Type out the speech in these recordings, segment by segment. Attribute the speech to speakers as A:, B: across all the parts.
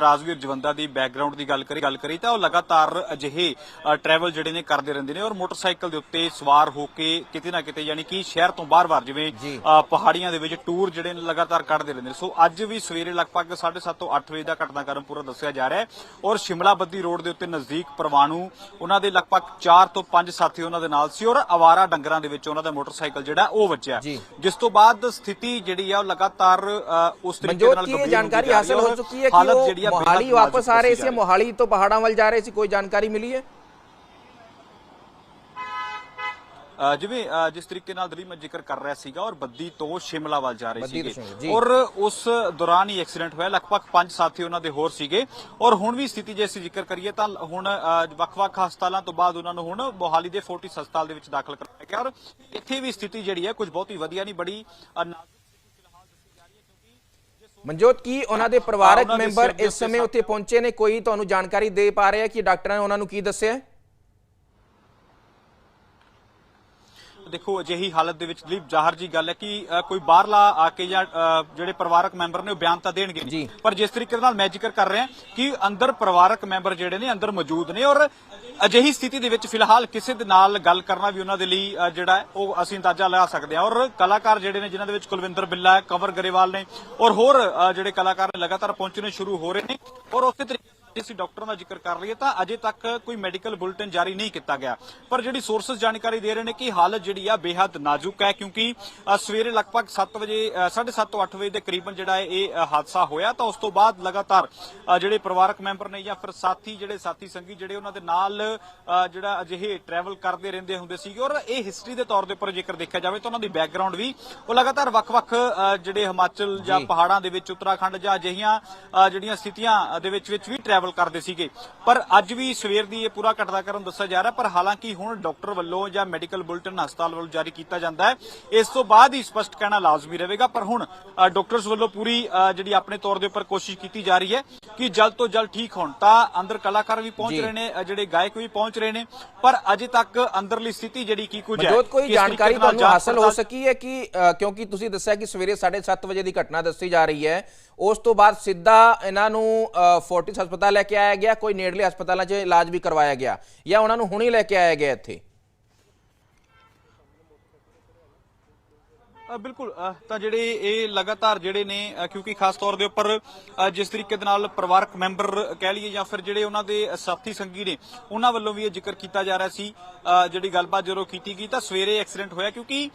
A: ਰਾਜਵੀਰ ਜਵੰਦਾ ਦੀ ਬੈਕਗ੍ਰਾਉਂਡ ਦੀ ਗੱਲ ਕਰੀ ਗੱਲ ਕਰੀ ਤਾਂ ਉਹ ਲਗਾਤਾਰ ਅਜਿਹੇ ਟਰੈਵਲ ਜਿਹੜੇ ਨੇ ਕਰਦੇ ਰਹਿੰਦੇ ਨੇ ਔਰ ਮੋਟਰਸਾਈਕਲ ਦੇ ਉੱਤੇ ਸਵਾਰ ਹੋ ਕੇ ਕਿਤੇ ਨਾ ਕਿਤੇ ਯਾਨੀ ਕਿ ਸ਼ਹਿਰ ਤੋਂ ਬਾਹਰ-ਬਾਹਰ ਜਿਵੇਂ ਪਹਾੜੀਆਂ ਦੇ ਵਿੱਚ ਟੂਰ ਜਿਹੜੇ ਨੇ ਲਗਾਤਾਰ ਕੱਢਦੇ ਰਹਿੰਦੇ ਨੇ। ਸੋ ਅੱਜ ਵੀ ਸਵੇਰੇ ਲਗਭਗ 7:30 ਤੋਂ 8 ਵਜੇ ਦਾ ਘਟਨਾਕ੍ਰਮ ਪੂਰਾ ਦੱਸਿਆ ਜਾ ਰਿਹਾ ਹੈ ਔਰ ਸ਼ਿਮਲਾ ਬੱਦੀ ਰੋਡ ਦੇ ਉੱਤੇ ਨਜ਼ਦੀਕ ਪਰਵਾਣੂ ਉਹਨਾਂ ਦੇ ਲਗਭਗ 4 ਤੋਂ 5 ਸਾਥੀ ਉਹਨਾਂ ਦੇ ਨਾਲ ਸੀ ਔਰ ਆਵਾਰਾ ਡੰਗਰਾਂ ਦੇ ਵਿੱਚ ਉਹਨਾਂ ਦਾ ਮੋਟਰਸਾਈਕਲ ਜਿਹੜਾ ਉਹ ਵੱਜਿਆ। ਜਿਸ ਤੋਂ ਬਾਅਦ ਸਥਿਤੀ ਜਿਹੜੀ ਆ ਉਹ ਲਗਾਤਾਰ ਉਸ ਤਰੀਕੇ ਨਾਲ
B: ਜਾਣਕਾਰੀ ਹਾਸਲ ਹੋ ਚੁੱਕੀ ਹੈ ਕਿ
A: ਹਾਲਤ ਜਿਹੜੀ ਦੱਸੀ
B: ਸੀ
A: ਜਾ ਰਹੀ ਹੈ।
B: ਮੋਹਾਲੀ ਤੋਂ ਪਹਾੜਾਂ ਵੱਲ ਜਾ ਰਹੇ ਸੀ ਕੋਈ ਜਾਣਕਾਰੀ ਮਿਲੀ ਹੈ
A: ਅ, ਜਿਵੇਂ ਜਿਸ ਤਰੀਕੇ ਨਾਲ ਦਲੀ ਮੈਂ ਜ਼ਿਕਰ ਕਰ ਰਿਹਾ ਸੀਗਾ ਔਰ ਬੱਦੀ ਤੋਂ ਸ਼ਿਮਲਾ ਵੱਲ ਜਾ ਰਹੇ ਸੀਗੇ। ਔਰ ਉਸ ਦੌਰਾਨ ਹੀ ਐਕਸੀਡੈਂਟ ਹੋਇਆ ਲਗਭਗ ਪੰਜ ਸਾਥੀ ਉਹਨਾਂ ਦੇ ਹੋਰ ਸੀਗੇ ਔਰ ਹੁਣ ਵੀ ਸਥਿਤੀ ਜੇ ਅਸੀਂ ਜ਼ਿਕਰ ਕਰੀਏ ਤਾਂ ਹੁਣ ਵੱਖ-ਵੱਖ ਹਸਪਤਾਲਾਂ ਤੋਂ ਬਾਅਦ ਉਹਨਾਂ ਨੂੰ ਹੁਣ ਮੋਹਾਲੀ ਦੇ ਫੋਰਟਿਸ ਹਸਪਤਾਲ ਦੇ ਵਿੱਚ ਦਾਖਲ ਕਰਾਇਆ ਗਿਆ ਔਰ ਇੱਥੇ ਵੀ ਸਥਿਤੀ ਜਿਹੜੀ ਹੈ ਕੁਝ ਬਹੁਤੀ ਵਧੀਆ ਨਹੀਂ ਬੜੀ ਨਾਜ਼ੁਕ
B: ਮਨਜੋਤ ਕੀ ਉਹਨਾਂ ਦੇ ਪਰਿਵਾਰਕ ਮੈਂਬਰ ਇਸ ਸਮੇਂ ਉੱਥੇ ਪਹੁੰਚੇ ਨੇ? ਕੋਈ ਤੁਹਾਨੂੰ ਜਾਣਕਾਰੀ ਦੇ ਪਾ ਰਿਹਾ ਕਿ ਡਾਕਟਰਾਂ ਨੇ ਉਹਨਾਂ ਨੂੰ ਕੀ ਦੱਸਿਆ
A: ਦੇਖੋ ਅਜਿਹੀ ਹਾਲਤ ਦੇ ਵਿੱਚ ਦਲੀਪ ਜ਼ਾਹਰ ਜੀ ਗੱਲ ਹੈ ਕਿ ਕੋਈ ਬਾਹਰਲਾ ਆ ਕੇ ਜਾਂ ਜਿਹੜੇ ਪਰਿਵਾਰਕ ਮੈਂਬਰ ਨੇ ਉਹ ਬਿਆਨ ਤਾਂ ਦੇਣਗੇ। ਪਰ ਜਿਸ ਤਰੀਕੇ ਨਾਲ ਮੈਂ ਜ਼ਿਕਰ ਕਰ ਰਿਹਾ ਕਿ ਅੰਦਰ ਪਰਿਵਾਰਕ ਮੈਂਬਰ ਜਿਹੜੇ ਨੇ ਅੰਦਰ ਮੌਜੂਦ ਨੇ ਔਰ ਅਜਿਹੀ ਸਥਿਤੀ ਦੇ ਵਿੱਚ ਫਿਲਹਾਲ ਕਿਸੇ ਦੇ ਨਾਲ ਗੱਲ ਕਰਨਾ ਵੀ ਉਹਨਾਂ ਦੇ ਲਈ ਜਿਹੜਾ ਉਹ ਅਸੀਂ ਅੰਦਾਜ਼ਾ ਲਗਾ ਸਕਦੇ ਹਾਂ ਔਰ ਕਲਾਕਾਰ ਜਿਹੜੇ ਨੇ ਜਿਨ੍ਹਾਂ ਦੇ ਵਿੱਚ ਕੁਲਵਿੰਦਰ ਬਿੱਲਾ ਹੈ ਕੰਵਰ ਗਰੇਵਾਲ ਨੇ ਔਰ ਹੋਰ ਜਿਹੜੇ ਕਲਾਕਾਰ ਨੇ ਲਗਾਤਾਰ ਪਹੁੰਚਣੇ ਸ਼ੁਰੂ ਹੋ ਰਹੇ ਨੇ ਔਰ ਉਸੇ ਤਰੀਕੇ ਅਸੀਂ ਡਾਕਟਰਾਂ ਦਾ ਜ਼ਿਕਰ ਕਰ ਲਈਏ ਤਾਂ ਅਜੇ ਤੱਕ ਕੋਈ ਮੈਡੀਕਲ ਬੁਲੇਟਿਨ ਜਾਰੀ ਨਹੀਂ ਕੀਤਾ ਗਿਆ ਪਰ ਜਿਹੜੀ ਸੋਰਸਸ ਜਾਣਕਾਰੀ ਦੇ ਰਹੇ ਨੇ ਕਿ ਹਾਲਤ ਜਿਹੜੀ ਆ ਬੇहद ਨਾਜ਼ੁਕ ਹੈ ਕਿਉਂਕਿ ਸਵੇਰੇ ਲਗਭਗ 7 ਵਜੇ 7:30 ਤੋਂ 8 ਵਜੇ ਦੇ ਕਰੀਬਨ ਜਿਹੜਾ ਹੈ ਇਹ ਹਾਦਸਾ ਹੋਇਆ ਤਾਂ ਉਸ ਤੋਂ ਬਾਅਦ ਲਗਾਤਾਰ ਜਿਹੜੇ ਪਰਿਵਾਰਕ ਮੈਂਬਰ ਨੇ ਜਾਂ ਫਿਰ ਸਾਥੀ ਜਿਹੜੇ ਸਾਥੀ ਸੰਗੀ ਜਿਹੜੇ ਉਹਨਾਂ ਦੇ ਨਾਲ ਜਿਹੜਾ ਅਜਿਹੇ ਟਰੈਵਲ ਕਰਦੇ ਰਹਿੰਦੇ ਹੁੰਦੇ ਸੀਗੇ ਔਰ ਇਹ ਹਿਸਟਰੀ ਦੇ ਤੌਰ ਦੇ ਉੱਪਰ ਜੇਕਰ ਦੇਖਿਆ ਜਾਵੇ ਤਾਂ ਉਹਨਾਂ ਦੀ ਬੈਕਗ੍ਰਾਉਂਡ ਵੀ ਉਹ ਲਗਾਤਾਰ ਵੱਖ-ਵੱਖ ਜਿਹੜੇ ਹਿਮਾਚਲ ਜਾਂ। ਪਹਾੜਾਂ ਦੇ ਵਿੱਚ ਉੱਤਰਾਖੰਡ ਜਾਂ ਅਜਿਹੀਆਂ ਜਿਹੜੀਆਂ ਸਥਿਤੀਆਂ ਦੇ ਵਿੱਚ ਵਿੱਚ ਵੀ ਟਰੈਵਲ ਕਰਦੇ ਸੀਗੇ। ਪਰ ਅੱਜ ਵੀ ਸਵੇਰ ਦੀ ਇਹ ਪੂਰਾ ਘਟਨਾਕ੍ਰਮ ਦੱਸਿਆ ਜਾ ਰਿਹਾ ਪਰ ਹਾਲਾਂਕਿ ਹੁਣ ਡਾਕਟਰ ਵੱਲੋਂ ਜਾਂ ਮੈਡੀਕਲ ਬੁਲੇਟਿਨ ਹਸਪਤਾਲ ਵੱਲੋਂ ਜਾਰੀ ਕੀਤਾ ਜਾਂਦਾ ਹੈ। ਇਸ ਤੋਂ ਬਾਅਦ ਹੀ ਸਪਸ਼ਟ ਕਹਿਣਾ ਲਾਜ਼ਮੀ ਰਹੇਗਾ ਪਰ ਹੁਣ ਡਾਕਟਰਸ ਵੱਲੋਂ ਪੂਰੀ ਜਿਹੜੀ ਆਪਣੇ ਤੌਰ ਦੇ ਉੱਪਰ ਕੋਸ਼ਿਸ਼ ਕੀਤੀ ਜਾ ਰਹੀ ਹੈ ਕਿ ਜਲਦ ਤੋਂ ਜਲਦ ਠੀਕ ਹੋਣ। ਤਾਂ ਅੰਦਰ ਕਲਾਕਾਰ ਵੀ ਪਹੁੰਚ। ਰਹੇ ਨੇ ਜਿਹੜੇ ਗਾਇਕ ਵੀ ਪਹੁੰਚ ਰਹੇ ਨੇ ਪਰ ਅਜੇ ਤੱਕ ਅੰਦਰਲੀ ਸਥਿਤੀ ਜਿਹੜੀ ਕੀ ਕੁਝ ਹੈ
B: ਕੋਈ ਜਾਣਕਾਰੀ ਤੁਹਾਨੂੰ ਹਾਸਲ ਹੋ ਸਕੀ ਹੈ ਕਿ ਕਿਉਂਕਿ ਤੁਸੀਂ ਦੱਸਿਆ ਕਿ ਸਵੇਰੇ 7:30 ਵਜੇ ਦੀ ਘਟਨਾ ਦੱਸੀ ਜਾ ਰਹੀ ਹੈ। ਉਸ ਤੋਂ ਬਾਅਦ ਸਿੱਧਾ ਇਹਨਾਂ ਨੂੰ ਫੋਰਟਿਸ ਹਸਪਤਾਲ ਲੈ ਕੇ ਆਇਆ ਗਿਆ, ਕੋਈ ਨੇੜਲੇ ਹਸਪਤਾਲਾਂ 'ਚ ਇਲਾਜ ਵੀ ਕਰਵਾਇਆ ਗਿਆ ਜਾਂ ਉਹਨਾਂ ਨੂੰ ਹੁਣੇ ਲੈ ਕੇ ਆਇਆ ਗਿਆ ਇੱਥੇ?
A: ਬਿਲਕੁਲ ਤਾਂ ਜਿਹੜੇ ਇਹ ਲਗਾਤਾਰ ਜਿਹੜੇ ਨੇ ਕਿਉਂਕਿ ਖਾਸ ਤੌਰ ਦੇ ਉੱਪਰ ਜਿਸ ਤਰੀਕੇ ਦੇ ਨਾਲ ਪਰਿਵਾਰਕ ਮੈਂਬਰ ਕਹਿ ਲਈਏ ਜਾਂ ਫਿਰ ਜਿਹੜੇ ਉਹਨਾਂ ਦੇ ਸਾਥੀ ਸੰਗੀ ਨੇ ਉਹਨਾਂ ਵੱਲੋਂ ਵੀ ਇਹ ਜ਼ਿਕਰ ਕੀਤਾ ਜਾ ਰਿਹਾ ਸੀ ਜਿਹੜੀ ਗੱਲਬਾਤ ਜਦੋਂ ਕੀਤੀ ਗਈ ਤਾਂ ਸਵੇਰੇ ਐਕਸੀਡੈਂਟ ਹੋਇਆ ਕਿਉਂਕਿ